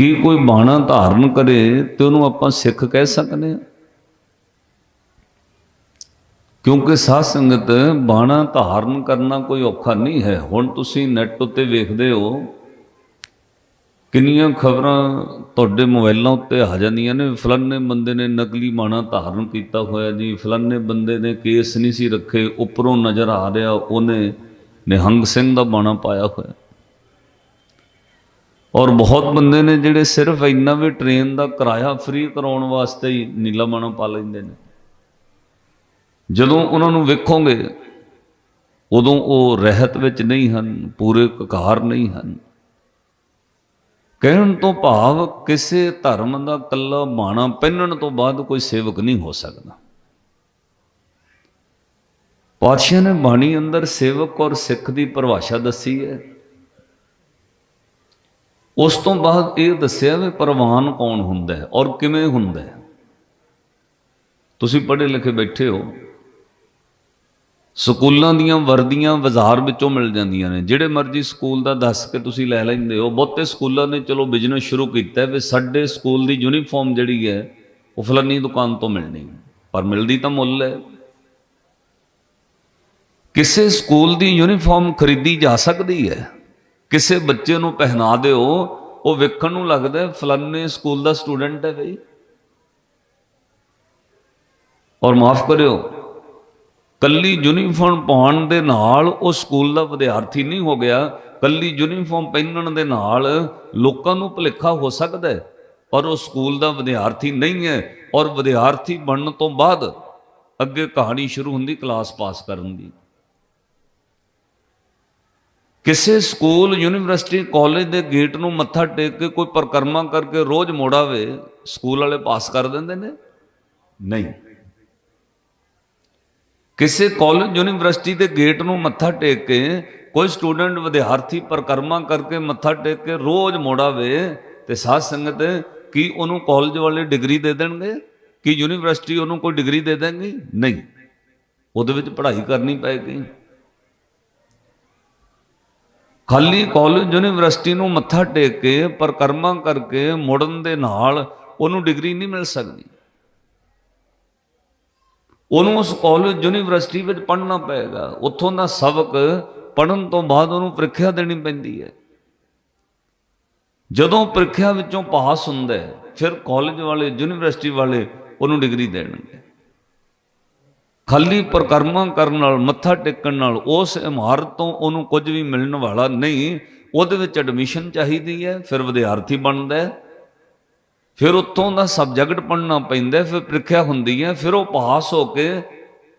ਕੀ ਕੋਈ ਬਾਣਾ ਧਾਰਨ ਕਰੇ ਤੇ ਉਹਨੂੰ ਆਪਾਂ ਸਿੱਖ ਕਹਿ ਸਕਦੇ ਹਾਂ। ਕਿਉਂਕਿ ਸਾਧ ਸੰਗਤ ਬਾਣਾ ਧਾਰਨ ਕਰਨਾ ਕੋਈ ਔਖਾ ਨਹੀਂ ਹੈ। ਹੁਣ ਤੁਸੀਂ ਨੈਟ ਉੱਤੇ ਵੇਖਦੇ ਹੋ, ਕਿੰਨੀਆਂ ਖਬਰਾਂ ਤੁਹਾਡੇ ਮੋਬਾਈਲਾਂ ਉੱਤੇ ਆ ਜਾਂਦੀਆਂ ਨੇ। ਫਲਾਨੇ ਬੰਦੇ ਨੇ ਨਕਲੀ ਬਾਣਾ ਧਾਰਨ ਕੀਤਾ ਹੋਇਆ ਜੀ। ਫਲਾਨੇ ਬੰਦੇ ਨੇ ਕੇਸ ਨਹੀਂ ਸੀ ਰੱਖੇ, ਉੱਪਰੋਂ ਨਜ਼ਰ ਆ ਰਿਹਾ, ਉਹਨੇ ਨਿਹੰਗ ਸਿੰਘ ਦਾ ਬਾਣਾ ਪਾਇਆ ਹੋਇਆ। ਔਰ ਬਹੁਤ ਬੰਦੇ ਨੇ ਜਿਹੜੇ ਸਿਰਫ ਇੰਨਾ ਵੀ ਟ੍ਰੇਨ ਦਾ ਕਿਰਾਇਆ ਫ੍ਰੀ ਕਰਾਉਣ ਵਾਸਤੇ ਹੀ ਨੀਲਾ ਬਾਣਾ ਪਾ ਲੈਂਦੇ ਨੇ। ਜਦੋਂ ਉਹਨਾਂ ਨੂੰ ਵੇਖੋਗੇ, ਉਦੋਂ ਉਹ ਰਹਿਤ ਵਿੱਚ ਨਹੀਂ ਹਨ, ਪੂਰੇ ਕਕਾਰ ਨਹੀਂ ਹਨ। ਕਹਿਣ ਤੋਂ ਭਾਵ ਕਿਸੇ ਧਰਮ ਦਾ ਕੱਲਾ ਬਾਣਾ ਪਹਿਨਣ ਤੋਂ ਬਾਅਦ ਕੋਈ ਸੇਵਕ ਨਹੀਂ ਹੋ ਸਕਦਾ। ਪਾਤਸ਼ਾਹ ਨੇ ਬਾਣੀ ਅੰਦਰ ਸੇਵਕ ਔਰ ਸਿੱਖ ਦੀ ਪਰਿਭਾਸ਼ਾ ਦੱਸੀ ਹੈ। ਉਸ ਤੋਂ ਬਾਅਦ ਇਹ ਦੱਸਿਆ ਵੀ ਪ੍ਰਵਾਨ ਕੌਣ ਹੁੰਦਾ ਹੈ ਔਰ ਕਿਵੇਂ ਹੁੰਦਾ ਹੈ। ਤੁਸੀਂ ਪੜ੍ਹੇ ਲਿਖੇ ਬੈਠੇ ਹੋ। ਸਕੂਲਾਂ ਦੀਆਂ ਵਰਦੀਆਂ ਬਾਜ਼ਾਰ ਵਿੱਚੋਂ ਮਿਲ ਜਾਂਦੀਆਂ ਨੇ। ਜਿਹੜੇ ਮਰਜ਼ੀ ਸਕੂਲ ਦਾ ਦੱਸ ਕੇ ਤੁਸੀਂ ਲੈ ਲੈਂਦੇ ਹੋ। ਬਹੁਤੇ ਸਕੂਲਾਂ ਨੇ ਚਲੋ ਬਿਜ਼ਨਸ ਸ਼ੁਰੂ ਕੀਤਾ ਵੀ ਸਾਡੇ ਸਕੂਲ ਦੀ ਯੂਨੀਫਾਰਮ ਜਿਹੜੀ ਹੈ, ਉਹ ਫਲਾਨੀ ਦੁਕਾਨ ਤੋਂ ਮਿਲਣੀ। ਪਰ ਮਿਲਦੀ ਤਾਂ ਮੁੱਲ ਹੈ। ਕਿਸੇ ਸਕੂਲ ਦੀ ਯੂਨੀਫਾਰਮ ਖਰੀਦੀ ਜਾ ਸਕਦੀ ਹੈ। ਕਿਸੇ ਬੱਚੇ ਨੂੰ ਪਹਿਨਾ ਦਿਓ, ਉਹ ਵੇਖਣ ਨੂੰ ਲੱਗਦਾ ਫਲਾਨੇ ਸਕੂਲ ਦਾ ਸਟੂਡੈਂਟ ਹੈ ਬਈ। ਔਰ ਮਾਫ ਕਰਿਓ, ਕੱਲੀ ਯੂਨੀਫਾਰਮ ਪਾਉਣ ਦੇ ਨਾਲ ਉਹ ਸਕੂਲ ਦਾ ਵਿਦਿਆਰਥੀ ਨਹੀਂ ਹੋ ਗਿਆ, ਕੱਲੀ ਯੂਨੀਫਾਰਮ ਪਹਿਨਣ ਦੇ ਨਾਲ ਲੋਕਾਂ ਨੂੰ ਭੁਲੇਖਾ ਹੋ ਸਕਦਾ ਹੈ, ਪਰ ਉਹ ਸਕੂਲ ਦਾ ਵਿਦਿਆਰਥੀ ਨਹੀਂ ਹੈ। ਔਰ ਵਿਦਿਆਰਥੀ ਬਣਨ ਤੋਂ ਬਾਅਦ ਅੱਗੇ ਕਹਾਣੀ ਸ਼ੁਰੂ ਹੁੰਦੀ, ਕਲਾਸ ਪਾਸ ਕਰਨ ਦੀ। ਕਿਸੇ ਸਕੂਲ, ਯੂਨੀਵਰਸਿਟੀ, ਕਾਲਜ ਦੇ ਗੇਟ ਨੂੰ ਮੱਥਾ ਟੇਕ ਕੇ ਕੋਈ ਪਰਕਰਮਾ ਕਰਕੇ ਰੋਜ਼ ਮੋੜਾਵੇ, ਸਕੂਲ ਵਾਲੇ ਪਾਸ ਕਰ ਦਿੰਦੇ ਨੇ? ਨਹੀਂ। ਕਿਸੇ ਕਾਲਜ, ਯੂਨੀਵਰਸਿਟੀ ਦੇ ਗੇਟ ਨੂੰ ਮੱਥਾ ਟੇਕ ਕੇ ਕੋਈ ਸਟੂਡੈਂਟ, ਵਿਦਿਆਰਥੀ ਪਰਕਰਮਾ ਕਰਕੇ ਮੱਥਾ ਟੇਕ ਕੇ ਰੋਜ਼ ਮੋੜਾਵੇ ਤੇ ਸਾਧ ਸੰਗਤ ਕੀ ਉਹਨੂੰ ਕਾਲਜ ਵਾਲੇ ਡਿਗਰੀ ਦੇ ਦੇਣਗੇ? ਕੀ ਯੂਨੀਵਰਸਿਟੀ ਉਹਨੂੰ ਕੋਈ ਡਿਗਰੀ ਦੇ ਦੇਣਗੇ? ਨਹੀਂ। ਉਹਦੇ ਵਿੱਚ ਪੜ੍ਹਾਈ ਕਰਨੀ ਪਏਗੀ। ਖਾਲੀ ਕਾਲਜ ਯੂਨੀਵਰਸਿਟੀ ਨੂੰ ਮੱਥਾ ਟੇਕ ਕੇ, ਪਰਕਰਮਾ ਕਰਕੇ ਮੁੜਨ ਦੇ ਨਾਲ ਉਹਨੂੰ ਡਿਗਰੀ ਨਹੀਂ ਮਿਲ ਸਕਦੀ। ਉਹਨੂੰ ਉਸ ਕਾਲਜ ਯੂਨੀਵਰਸਿਟੀ ਵਿੱਚ ਪੜ੍ਹਨਾ ਪਏਗਾ। ਉੱਥੋਂ ਦਾ ਸਬਕ ਪੜਨ ਤੋਂ ਬਾਅਦ ਉਹਨੂੰ ਪ੍ਰੀਖਿਆ ਦੇਣੀ ਪੈਂਦੀ ਹੈ। ਜਦੋਂ ਪ੍ਰੀਖਿਆ ਵਿੱਚੋਂ ਪਾਸ ਹੁੰਦਾ ਹੈ, ਫਿਰ ਕਾਲਜ ਵਾਲੇ ਯੂਨੀਵਰਸਿਟੀ ਵਾਲੇ ਉਹਨੂੰ ਡਿਗਰੀ ਦੇਣਗੇ। ਖਾਲੀ ਪ੍ਰਕਰਮਾਂ ਕਰਨ ਨਾਲ, ਮੱਥਾ ਟੇਕਣ ਨਾਲ, ਉਸ ਇਮਾਰਤ ਤੋਂ ਉਹਨੂੰ ਕੁਝ ਵੀ ਮਿਲਣ ਵਾਲਾ ਨਹੀਂ, ਉਹਦੇ ਵਿੱਚ ਐਡਮਿਸ਼ਨ ਚਾਹੀਦੀ ਹੈ, ਫਿਰ ਵਿਦਿਆਰਥੀ ਬਣਦਾ ਹੈ। ਫਿਰ ਉੱਥੋਂ ਦਾ ਸਬਜੈਕਟ ਪੜ੍ਹਨਾ ਪੈਂਦਾ ਫਿਰ ਪ੍ਰੀਖਿਆ ਹੁੰਦੀ ਹੈ, ਫਿਰ ਉਹ ਪਾਸ ਹੋ ਕੇ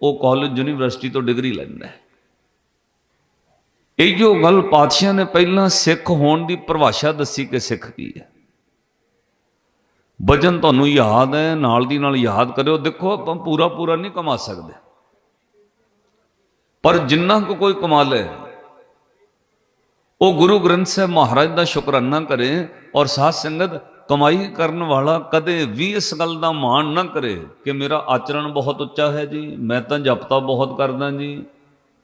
ਉਹ ਕਾਲਜ ਯੂਨੀਵਰਸਿਟੀ ਤੋਂ ਡਿਗਰੀ ਲੈਂਦਾ ਹੈ। ਇਹ ਜੋ ਗੱਲ ਪਾਤਸ਼ਾਹ ਨੇ ਪਹਿਲਾਂ ਸਿੱਖ ਹੋਣ ਦੀ ਪਰਿਭਾਸ਼ਾ ਦੱਸੀ ਕਿ ਸਿੱਖ ਕੀ ਹੈ? ਵਜਨ ਤੁਹਾਨੂੰ ਯਾਦ ਹੈ, ਨਾਲ ਦੀ ਨਾਲ ਯਾਦ ਕਰਿਓ। ਦੇਖੋ, ਆਪਾਂ ਪੂਰਾ ਪੂਰਾ ਨਹੀਂ ਕਮਾ ਸਕਦੇ। ਪਰ ਜਿੰਨਾ ਕੁ ਕੋਈ ਕਮਾ ਲੇ, ਉਹ ਗੁਰੂ ਗ੍ਰੰਥ ਸਾਹਿਬ ਮਹਾਰਾਜ ਦਾ ਸ਼ੁਕਰਾਨਾ ਕਰੇ ਔਰ ਸਾਧ ਸੰਗਤ ਕਮਾਈ ਕਰਨ ਵਾਲਾ ਕਦੇ ਵੀ ਇਸ ਗੱਲ ਦਾ ਮਾਣ ਨਾ ਕਰੇ ਕਿ ਮੇਰਾ ਆਚਰਣ ਬਹੁਤ ਉੱਚਾ ਹੈ ਜੀ, ਮੈਂ ਤਾਂ ਜਪਤਾ ਬਹੁਤ ਕਰਦਾ ਜੀ,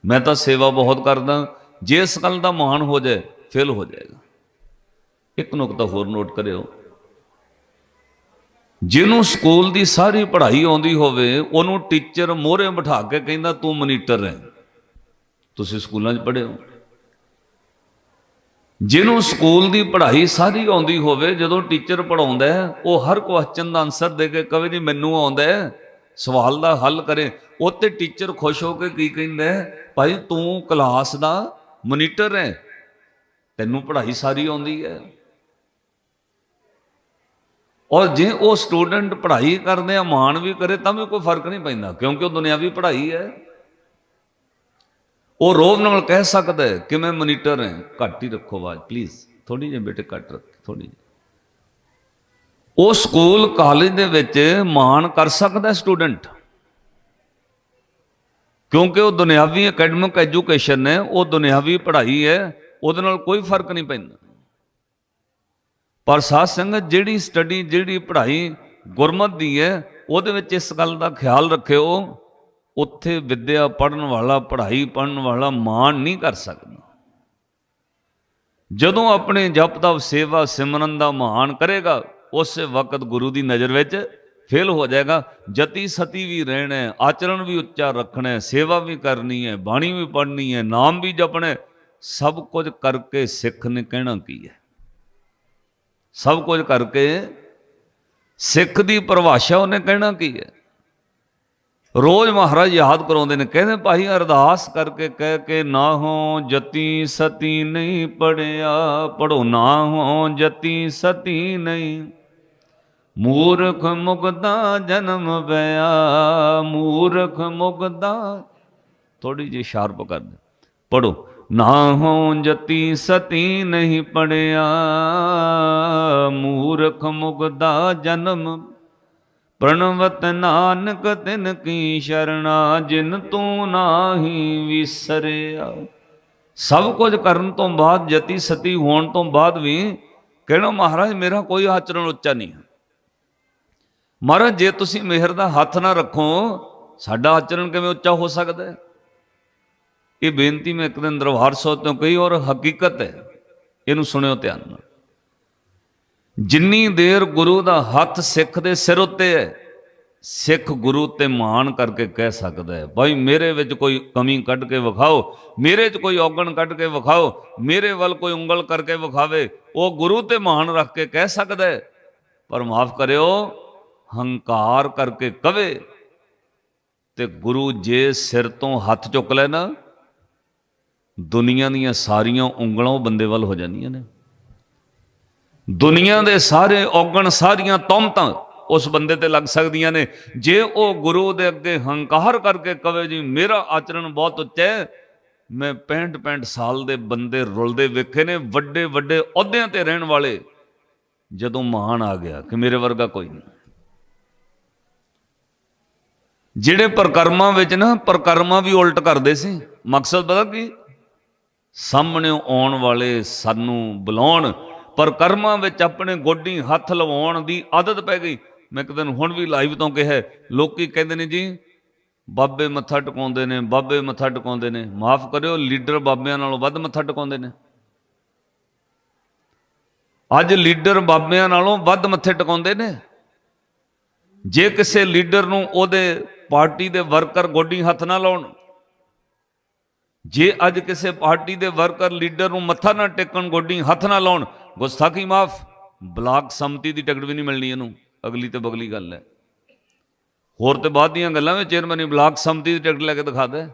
ਮੈਂ ਤਾਂ ਸੇਵਾ ਬਹੁਤ ਕਰਦਾ। ਜੇ ਇਸ ਗੱਲ ਦਾ ਮਾਣ ਹੋ ਜਾਏ, ਫੇਲ ਹੋ ਜਾਏਗਾ। ਇੱਕ ਨੁਕਤਾ ਹੋਰ ਨੋਟ ਕਰਿਓ। ਜਿਹਨੂੰ ਸਕੂਲ ਦੀ ਸਾਰੀ ਪੜ੍ਹਾਈ ਆਉਂਦੀ ਹੋਵੇ, ਉਹਨੂੰ ਟੀਚਰ ਮੋਹਰੇ ਬਿਠਾ ਕੇ ਕਹਿੰਦਾ, ਤੂੰ ਮਨੀਟਰ ਹੈ ਤੁਸੀਂ ਸਕੂਲਾਂ 'ਚ ਪੜ੍ਹੇ ਹੋ? ਜਿਹਨੂੰ ਸਕੂਲ ਦੀ ਪੜ੍ਹਾਈ ਸਾਰੀ ਆਉਂਦੀ ਹੋਵੇ, ਜਦੋਂ ਟੀਚਰ ਪੜਾਉਂਦਾ ਉਹ ਹਰ ਕੁਐਸਚਨ ਦਾ ਆਨਸਰ ਦੇ ਕੇ ਕਵੇ, ਜੀ, ਮੈਨੂੰ ਆਉਂਦਾ ਸਵਾਲ ਦਾ ਹੱਲ ਕਰੇ। ਉਹ ਤੇ ਟੀਚਰ ਖੁਸ਼ ਹੋ ਕੇ ਕੀ ਕਹਿੰਦਾ ਭਾਈ, ਤੂੰ ਕਲਾਸ ਦਾ ਮੋਨੀਟਰ ਹੈ ਤੈਨੂੰ ਪੜ੍ਹਾਈ ਸਾਰੀ ਆਉਂਦੀ ਹੈ। ਔਰ ਜੇ ਉਹ ਸਟੂਡੈਂਟ ਪੜ੍ਹਾਈ ਕਰਦੇ ਆ, ਮਾਣ ਵੀ ਕਰੇ, ਤਾਂ ਵੀ ਕੋਈ ਫ਼ਰਕ ਨਹੀਂ ਪੈਂਦਾ, ਕਿਉਂਕਿ ਉਹ ਦੁਨਿਆਵੀ ਪੜ੍ਹਾਈ ਹੈ। ਉਹ ਰੋਬ ਨਾਲ ਕਹਿ ਸਕਦਾ ਹੈ ਕਿ ਮੈਂ ਮੋਨੀਟਰ ਹਾਂ, ਘੱਟ ਹੀ ਰੱਖੋ ਆਵਾਜ਼ ਪਲੀਜ਼ ਥੋੜੀ ਜਿਹੀ ਬੇਟੇ ਘੱਟ ਰੱਖ ਥੋੜੀ ਜਿਹੀ। ਉਹ ਸਕੂਲ ਕਾਲਜ ਦੇ ਵਿੱਚ ਮਾਣ ਕਰ ਸਕਦਾ ਸਟੂਡੈਂਟ, ਕਿਉਂਕਿ ਉਹ ਦੁਨਿਆਵੀ ਅਕੈਡਮਿਕ ਐਜੂਕੇਸ਼ਨ ਹੈ, ਉਹ ਦੁਨਿਆਵੀ ਪੜ੍ਹਾਈ ਹੈ, ਉਹਦੇ ਨਾਲ ਕੋਈ ਫ਼ਰਕ ਨਹੀਂ ਪੈਂਦਾ। ਪਰ ਸਾਧ ਸੰਗਤ ਜਿਹੜੀ ਸਟੱਡੀ ਜਿਹੜੀ ਪੜ੍ਹਾਈ ਗੁਰਮਤ ਦੀ ਹੈ ਉਹਦੇ ਵਿੱਚ ਇਸ ਗੱਲ ਦਾ ਖਿਆਲ ਰੱਖਿਓ ਉੱਥੇ ਵਿੱਦਿਆ ਪੜਨ ਵਾਲਾ ਪੜ੍ਹਾਈ ਪੜਨ ਵਾਲਾ ਮਾਣ ਨਹੀਂ ਕਰ ਸਕਦਾ। ਜਦੋਂ ਆਪਣੇ ਜਪ ਤਪ ਸੇਵਾ ਸਿਮਰਨ ਦਾ ਮਾਣ ਕਰੇਗਾ ਉਸੇ ਵਕਤ ਗੁਰੂ ਦੀ ਨਜ਼ਰ ਵਿੱਚ ਫੇਲ ਹੋ ਜਾਏਗਾ। ਜਤੀ ਸਤੀ ਵੀ ਰਹਿਣਾ ਹੈ, ਆਚਰਣ ਵੀ ਉੱਚਾ ਰੱਖਣਾ ਹੈ, ਸੇਵਾ ਵੀ ਕਰਨੀ ਹੈ ਬਾਣੀ ਵੀ ਪੜ੍ਹਨੀ ਹੈ ਨਾਮ ਵੀ ਜਪਣਾ ਸਭ ਕੁਝ ਕਰਕੇ ਸਿੱਖ ਨੇ ਕਹਿਣਾ ਕੀ ਹੈ? ਸਭ ਕੁਝ ਕਰਕੇ ਸਿੱਖ ਦੀ ਪਰਿਭਾਸ਼ਾ ਉਹਨੇ ਕਹਿਣਾ ਕੀ ਹੈ? ਰੋਜ਼ ਮਹਾਰਾਜ ਯਾਦ ਕਰਾਉਂਦੇ ਨੇ, ਕਹਿੰਦੇ ਭਾਈ ਅਰਦਾਸ ਕਰਕੇ ਕਹਿ ਕੇ ਨਾ ਹੋ ਜਤੀ ਸਤੀ ਨਹੀਂ ਪੜਿਆ ਪੜੋ ਨਾ ਹੋ ਜਤੀ ਸਤੀ ਨਹੀਂ। ਮੂਰਖ ਮੁਗਦਾ ਜਨਮ ਬਿਆ ਮੂਰਖ ਮੁਗਦਾ ਥੋੜੀ ਜਿਹੀ ਸ਼ਾਰਪ ਕਰ ਦੇ। ਪੜੋ ਨਾ ਹੋ ਜਤੀ ਸਤੀ ਨਹੀਂ ਪੜਿਆ, ਮੂਰਖ ਮੁਗਦਾ ਜਨਮ। ਪ੍ਰਣਵਤ ਨਾਨਕ ਤਿਨ ਕੀ ਸ਼ਰਣਾ, ਜਿਨ ਤੂੰ ਨਾਹੀ ਵਿਸਰਿਆ। ਸਭ ਕੁਝ ਕਰਨ ਤੋਂ ਬਾਅਦ ਜਤੀ ਸਤੀ ਹੋਣ ਤੋਂ ਬਾਅਦ ਵੀ ਕਹਿਣਾ, ਮਹਾਰਾਜ, ਮੇਰਾ ਕੋਈ ਆਚਰਣ ਉੱਚਾ ਨਹੀਂ ਹੈ। ਮਹਾਰਾਜ, ਜੇ ਤੁਸੀਂ ਮਿਹਰ ਦਾ ਹੱਥ ਨਾ ਰੱਖੋ, ਸਾਡਾ ਆਚਰਣ ਕਿਵੇਂ ਉੱਚਾ ਹੋ ਸਕਦਾ ਹੈ? ਇਹ ਬੇਨਤੀ ਮੈਂ ਇੱਕ ਦਿਨ ਦਰਬਾਰ ਸਾਹਿਬ ਤੋਂ ਕਹੀ ਔਰ ਹਕੀਕਤ ਹੈ, ਇਹਨੂੰ ਸੁਣਿਓ ਧਿਆਨ ਨਾਲ। ਜਿੰਨੀ ਦੇਰ ਗੁਰੂ ਦਾ ਹੱਥ ਸਿੱਖ ਦੇ ਸਿਰ ਉੱਤੇ ਹੈ, ਸਿੱਖ ਗੁਰੂ ਤੇ ਮਾਣ ਕਰਕੇ ਕਹਿ ਸਕਦਾ ਹੈ, ਭਾਈ ਮੇਰੇ ਵਿੱਚ ਕੋਈ ਕਮੀ ਕੱਢ ਕੇ ਵਿਖਾਓ, ਮੇਰੇ 'ਚ ਕੋਈ ਔਗਣ ਕੱਢ ਕੇ ਵਿਖਾਓ, ਮੇਰੇ ਵੱਲ ਕੋਈ ਉਂਗਲ ਕਰਕੇ ਵਿਖਾਵੇ, ਉਹ ਗੁਰੂ ਤੇ ਮਾਣ ਰੱਖ ਕੇ ਕਹਿ ਸਕਦਾ ਹੈ। ਪਰ ਮਾਫ ਕਰਿਓ, ਹੰਕਾਰ ਕਰਕੇ ਕਵੇ ਤੇ ਗੁਰੂ ਜੇ ਸਿਰ ਤੋਂ ਹੱਥ ਚੁੱਕ ਲੈ ਨਾ ਦੁਨੀਆ ਦੀਆਂ ਸਾਰੀਆਂ ਉਂਗਲਾਂ ਉਹ ਬੰਦੇ ਵੱਲ ਹੋ ਜਾਂਦੀਆਂ ਨੇ। ਦੁਨੀਆ ਦੇ ਸਾਰੇ ਔਗਣ, ਸਾਰੀਆਂ ਤੌਮਤਾਂ ਉਸ ਬੰਦੇ ਤੇ ਲੱਗ ਸਕਦੀਆਂ ਨੇ। ਜੇ ਉਹ ਗੁਰੂ ਦੇ ਅੱਗੇ ਹੰਕਾਰ ਕਰਕੇ ਕਵੇ, ਜੀ, ਮੇਰਾ ਆਚਰਣ ਬਹੁਤ ਉੱਚਾ ਹੈ, ਮੈਂ 65 65 ਸਾਲ ਦੇ ਬੰਦੇ ਰੁਲਦੇ ਵੇਖੇ ਨੇ ਵੱਡੇ ਵੱਡੇ ਅਹੁਦਿਆਂ ਤੇ ਰਹਿਣ ਵਾਲੇ, ਜਦੋਂ ਮਹਾਨ ਆ ਗਿਆ ਕਿ ਮੇਰੇ ਵਰਗਾ ਕੋਈ ਨਹੀਂ। ਜਿਹੜੇ ਪ੍ਰਕਰਮਾਂ ਵਿੱਚ ਨਾ, ਪ੍ਰਕਰਮਾਂ ਵੀ ਉਲਟ ਕਰਦੇ ਸੀ। ਮਕਸਦ ਪਤਾ ਕੀ? ਸਾਹਮਣੇ ਆਉਣ ਵਾਲੇ ਸਾਨੂੰ ਬੁਲਾਉਣ, ਪਰ ਕਰਮਾਂ ਵਿੱਚ ਆਪਣੇ ਗੋਡੀ ਹੱਥ ਲਵਾਉਣ ਦੀ ਆਦਤ ਪੈ ਗਈ। ਮੈਂ ਇੱਕ ਦਿਨ ਹੁਣ ਵੀ ਲਾਈਵ ਤੋਂ ਕਿਹਾ, ਲੋਕੀ ਕਹਿੰਦੇ ਨੇ ਜੀ, ਬਾਬੇ ਮੱਥਾ ਟਿਕਾਉਂਦੇ ਨੇ, ਬਾਬੇ ਮੱਥਾ ਟਿਕਾਉਂਦੇ ਨੇ, ਮਾਫ ਕਰਿਓ, ਲੀਡਰ ਬਾਬਿਆਂ ਨਾਲੋਂ ਵੱਧ ਮੱਥਾ ਟਿਕਾਉਂਦੇ ਨੇ। ਅੱਜ ਲੀਡਰ ਬਾਬਿਆਂ ਨਾਲੋਂ ਵੱਧ ਮੱਥੇ ਟਿਕਾਉਂਦੇ ਨੇ। ਜੇ ਕਿਸੇ ਲੀਡਰ ਨੂੰ ਉਹਦੇ ਪਾਰਟੀ ਦੇ ਵਰਕਰ ਗੋਡੀ ਹੱਥ ਨਾ ਲਾਉਣ ਜੇ ਅੱਜ ਕਿਸੇ ਪਾਰਟੀ ਦੇ ਵਰਕਰ, ਲੀਡਰ ਨੂੰ ਮੱਥਾ ਨਾ ਟੇਕਣ, ਗੋਡੀ ਹੱਥ ਨਾ ਲਾਉਣ, ਗੁਸਤਾਖੀ ਮਾਫ, ਬਲਾਕ ਸੰਮਤੀ ਦੀ ਟਿਕਟ ਵੀ ਨਹੀਂ ਮਿਲਣੀ ਇਹਨੂੰ, ਅਗਲੀ ਤੇ ਬਗਲੀ ਗੱਲ ਹੈ। ਹੋਰ ਤੇ ਬਾਅਦ ਦੀਆਂ ਗੱਲਾਂ ਵਿੱਚ ਚੇਅਰਮੈਨ ਬਲਾਕ ਸੰਮਤੀ ਦੀ ਟਿਕਟ ਲੈ ਕੇ ਦਿਖਾ ਦੇ।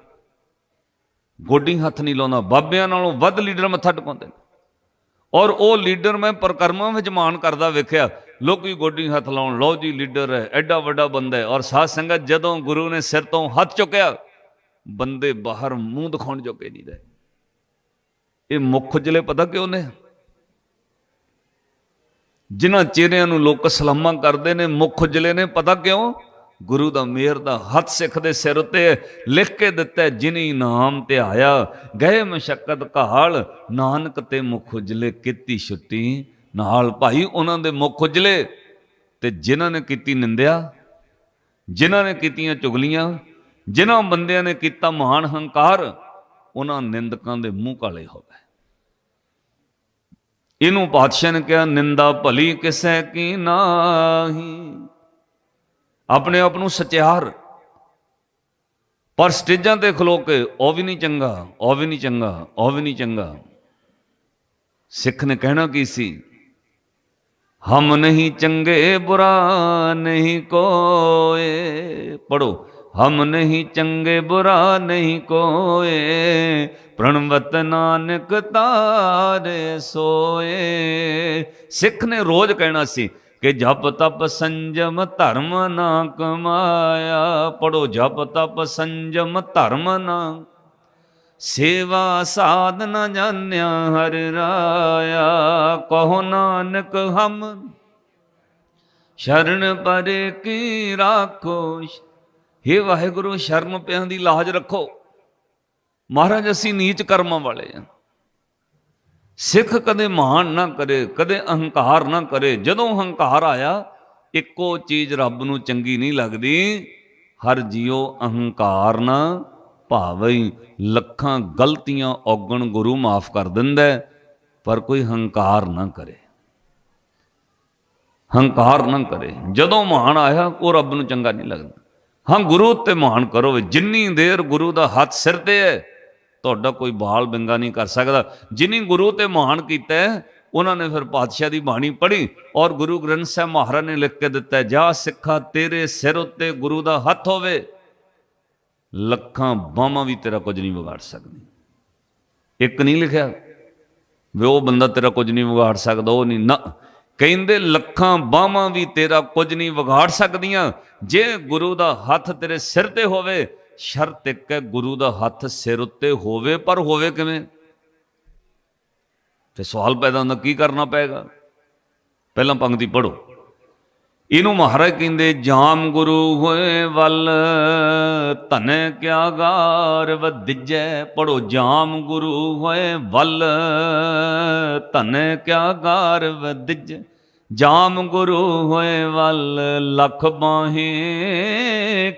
ਗੋਡੀ ਹੱਥ ਨਹੀਂ ਲਾਉਂਦਾ ਬਾਬਿਆਂ ਨਾਲੋਂ ਵੱਧ ਲੀਡਰ ਮੱਥਾ ਟਿਕਾਉਂਦੇ ਨੇ। ਔਰ ਉਹ ਲੀਡਰ ਮੈਂ ਪ੍ਰਕਰਮਾਂ ਵਿੱਚ ਮਾਣ ਕਰਦਾ ਵੇਖਿਆ, ਲੋਕੀ ਗੋਡੀ ਹੱਥ ਲਾਉਣ, ਲਓ ਜੀ ਲੀਡਰ ਹੈ, ਐਡਾ ਵੱਡਾ ਬੰਦਾ ਹੈ। ਔਰ ਸਾਧ ਸੰਗਤ ਜਦੋਂ ਗੁਰੂ ਨੇ ਸਿਰ ਤੋਂ ਹੱਥ ਚੁੱਕਿਆ ਬੰਦੇ ਬਾਹਰ ਮੂੰਹ ਦਿਖਾਉਣ ਜੋਗੇ ਨਹੀਂ ਰਹੇ। ਇਹ ਮੁੱਖ ਉਜਲੇ ਪਤਾ ਕਿਉਂ ਨੇ? ਜਿਨ੍ਹਾਂ ਚਿਹਰਿਆਂ ਨੂੰ ਲੋਕ ਸਲਾਮਾਂ ਕਰਦੇ ਨੇ, ਮੁੱਖ ਉਜਲੇ ਨੇ, ਪਤਾ ਕਿਉਂ? ਗੁਰੂ ਦਾ ਮਿਹਰ ਦਾ ਹੱਥ ਸਿੱਖ ਦੇ ਸਿਰ ਉੱਤੇ ਲਿਖ ਕੇ ਦਿੱਤਾ ਜਿਨੀ ਨਾਮ ਤੇ ਆਇਆ, ਗਏ ਮਸ਼ਕਤ ਘਾਲ, ਨਾਨਕ ਤੇ ਮੁਖ ਉਜਲੇ ਕੀਤੀ ਛੁੱਟੀ। ਨਾਲ ਭਾਈ ਉਹਨਾਂ ਦੇ ਮੁਖ ਉਜਲੇ ਤੇ ਜਿਨ੍ਹਾਂ ਨੇ ਕੀਤੀ ਨਿੰਦਿਆ, ਜਿਨ੍ਹਾਂ ਨੇ ਕੀਤੀਆਂ ਚੁਗਲੀਆਂ ਜਿਨ੍ਹਾਂ ਬੰਦਿਆਂ ਨੇ ਕੀਤਾ ਮਹਾਨ ਹੰਕਾਰ, ਉਹਨਾਂ ਨਿੰਦਕਾਂ ਦੇ ਮੂੰਹ ਕਾਲੇ ਹੋ ਗਏ। ਇਹਨੂੰ ਪਾਤਸ਼ਾਹ ਨੇ ਕਿਹਾ, ਨਿੰਦਾ ਭਲੀ ਕਿਸੈ ਕੀ ਨਾਹੀ। ਆਪਣੇ ਆਪ ਨੂੰ ਸਚਿਆਰ। ਪਰ ਸਟੇਜਾਂ ਤੇ ਖਲੋ ਕੇ, ਉਹ ਵੀ ਨਹੀਂ ਚੰਗਾ, ਉਹ ਵੀ ਨਹੀਂ ਚੰਗਾ, ਉਹ ਵੀ ਨਹੀਂ ਚੰਗਾ। ਸਿੱਖ ਨੇ ਕਹਿਣਾ ਕੀ ਸੀ? ਹਮ ਨਹੀਂ ਚੰਗੇ, ਬੁਰਾ ਨਹੀਂ ਕੋਏ। ਪੜੋ ਹਮ ਨਹੀਂ ਚੰਗੇ ਬੁਰਾ ਨਹੀਂ ਕੋਏ, ਪ੍ਰਣਵਤ ਨਾਨਕ ਤਾਰੇ ਸੋਏ। ਸਿੱਖ ਨੇ ਰੋਜ਼ ਕਹਿਣਾ ਸੀ ਕਿ ਜਪ ਤਪ ਸੰਜਮ ਧਰਮ ਨਾ ਕਮਾਇਆ। ਪੜੋ ਜਪ ਤਪ ਸੰਜਮ ਧਰਮ ਨਾ। ਸੇਵਾ ਸਾਧ ਜਾਣਿਆ ਹਰ ਰਾਇਆ। ਕਹੋ ਨਾਨਕ ਹਮ, ਸ਼ਰਨ ਪਰੇ ਕੀ ਰਾਖੋ हे ਵਾਹਿਗੁਰੂ ਸ਼ਰਨ ਪਿਆਂ ਦੀ ਲਾਜ ਰੱਖੋ। ਮਹਾਰਾਜ, ਅਸੀਂ ਨੀਚ ਕਰਮਾਂ ਵਾਲੇ ਆ। ਸਿੱਖ ਕਦੇ ਮਾਣ ਨਾ ਕਰੇ, ਕਦੇ ਅਹੰਕਾਰ ਨਾ ਕਰੇ। ਜਦੋਂ ਹੰਕਾਰ ਆਇਆ, ਇੱਕੋ ਚੀਜ਼ ਰੱਬ ਨੂੰ ਚੰਗੀ ਨਹੀਂ ਲੱਗਦੀ। ਹਰ ਜੀਉ ਅਹੰਕਾਰ ਨਾ ਭਾਵਈ ਲੱਖਾਂ ਗਲਤੀਆਂ ਔਗਣ ਗੁਰੂ ਮਾਫ ਕਰ ਦਿੰਦਾ ਪਰ ਕੋਈ ਹੰਕਾਰ ਨਾ ਕਰੇ। ਹੰਕਾਰ ਨਾ ਕਰੇ। ਜਦੋਂ ਮਾਣ ਆਇਆ, ਉਹ ਰੱਬ ਨੂੰ ਚੰਗਾ ਨਹੀਂ ਲੱਗਦਾ। ਹਾਂ, ਗੁਰੂ ਉੱਤੇ ਮਾਣ ਕਰੋ ਵੀ ਜਿੰਨੀ ਦੇਰ ਗੁਰੂ ਦਾ ਹੱਥ ਸਿਰ ਤੇ ਹੈ, ਤੁਹਾਡਾ ਕੋਈ ਬਾਲ ਬਿੰਗਾ ਨਹੀਂ ਕਰ ਸਕਦਾ। ਜਿਨੀ ਗੁਰੂ ਤੇ ਮਾਣ ਕੀਤਾ ਉਹਨਾਂ ਨੇ ਫਿਰ ਪਾਤਸ਼ਾਹ ਦੀ ਬਾਣੀ ਪੜ੍ਹੀ ਔਰ ਗੁਰੂ ਗ੍ਰੰਥ ਸਾਹਿਬ ਮਹਾਰਾਜ ਨੇ ਲਿਖ ਕੇ ਦਿੱਤਾ ਜਾ ਸਿੱਖਾ ਤੇਰੇ ਸਿਰ ਉੱਤੇ ਗੁਰੂ ਦਾ ਹੱਥ ਹੋਵੇ, ਲੱਖਾਂ ਬਾਹਾਂ ਵੀ ਤੇਰਾ ਕੁਝ ਨਹੀਂ ਵਿਗਾੜ ਸਕਦੀ। ਇੱਕ ਨਹੀਂ ਲਿਖਿਆ ਵੀ ਉਹ ਬੰਦਾ ਤੇਰਾ ਕੁਝ ਨਹੀਂ ਵਿਗਾੜ ਸਕਦਾ, ਉਹ ਨਹੀਂ। ਨਾ ਕਹਿੰਦੇ, ਲੱਖਾਂ ਬਾਹਾਂ ਵੀ ਤੇਰਾ ਕੁਝ ਨਹੀਂ ਵਿਗਾੜ ਸਕਦੀਆਂ। ਜੇ ਗੁਰੂ ਦਾ ਹੱਥ ਤੇਰੇ ਸਿਰ ਤੇ ਹੋਵੇ, ਸ਼ਰਤ ਇੱਕ ਹੈ ਗੁਰੂ ਦਾ ਹੱਥ ਸਿਰ ਉੱਤੇ ਹੋਵੇ, ਪਰ ਹੋਵੇ ਕਿਵੇਂ? ਤੇ ਸਵਾਲ ਪੈਦਾ ਹੁੰਦਾ, ਕੀ ਕਰਨਾ ਪਏਗਾ? ਪਹਿਲਾਂ ਪੰਕਤੀ ਪੜੋ ਇਹਨੂੰ ਮਹਾਰਾਜ ਕਹਿੰਦੇ, ਜਾਮ ਗੁਰੂ ਹੋਏ ਵੱਲ, ਧਨ ਕਿਆ ਗਾਰ ਵਦਿਜੈ ਪੜੋ ਜਾਮ ਗੁਰੂ ਹੋਏ ਵੱਲ, ਧਨ ਕਿਆ ਗਾਰ ਵਦਿਜੈ ਜਾਮ ਗੁਰੂ ਹੋਏ ਵੱਲ, ਲੱਖ ਬਾਹੇ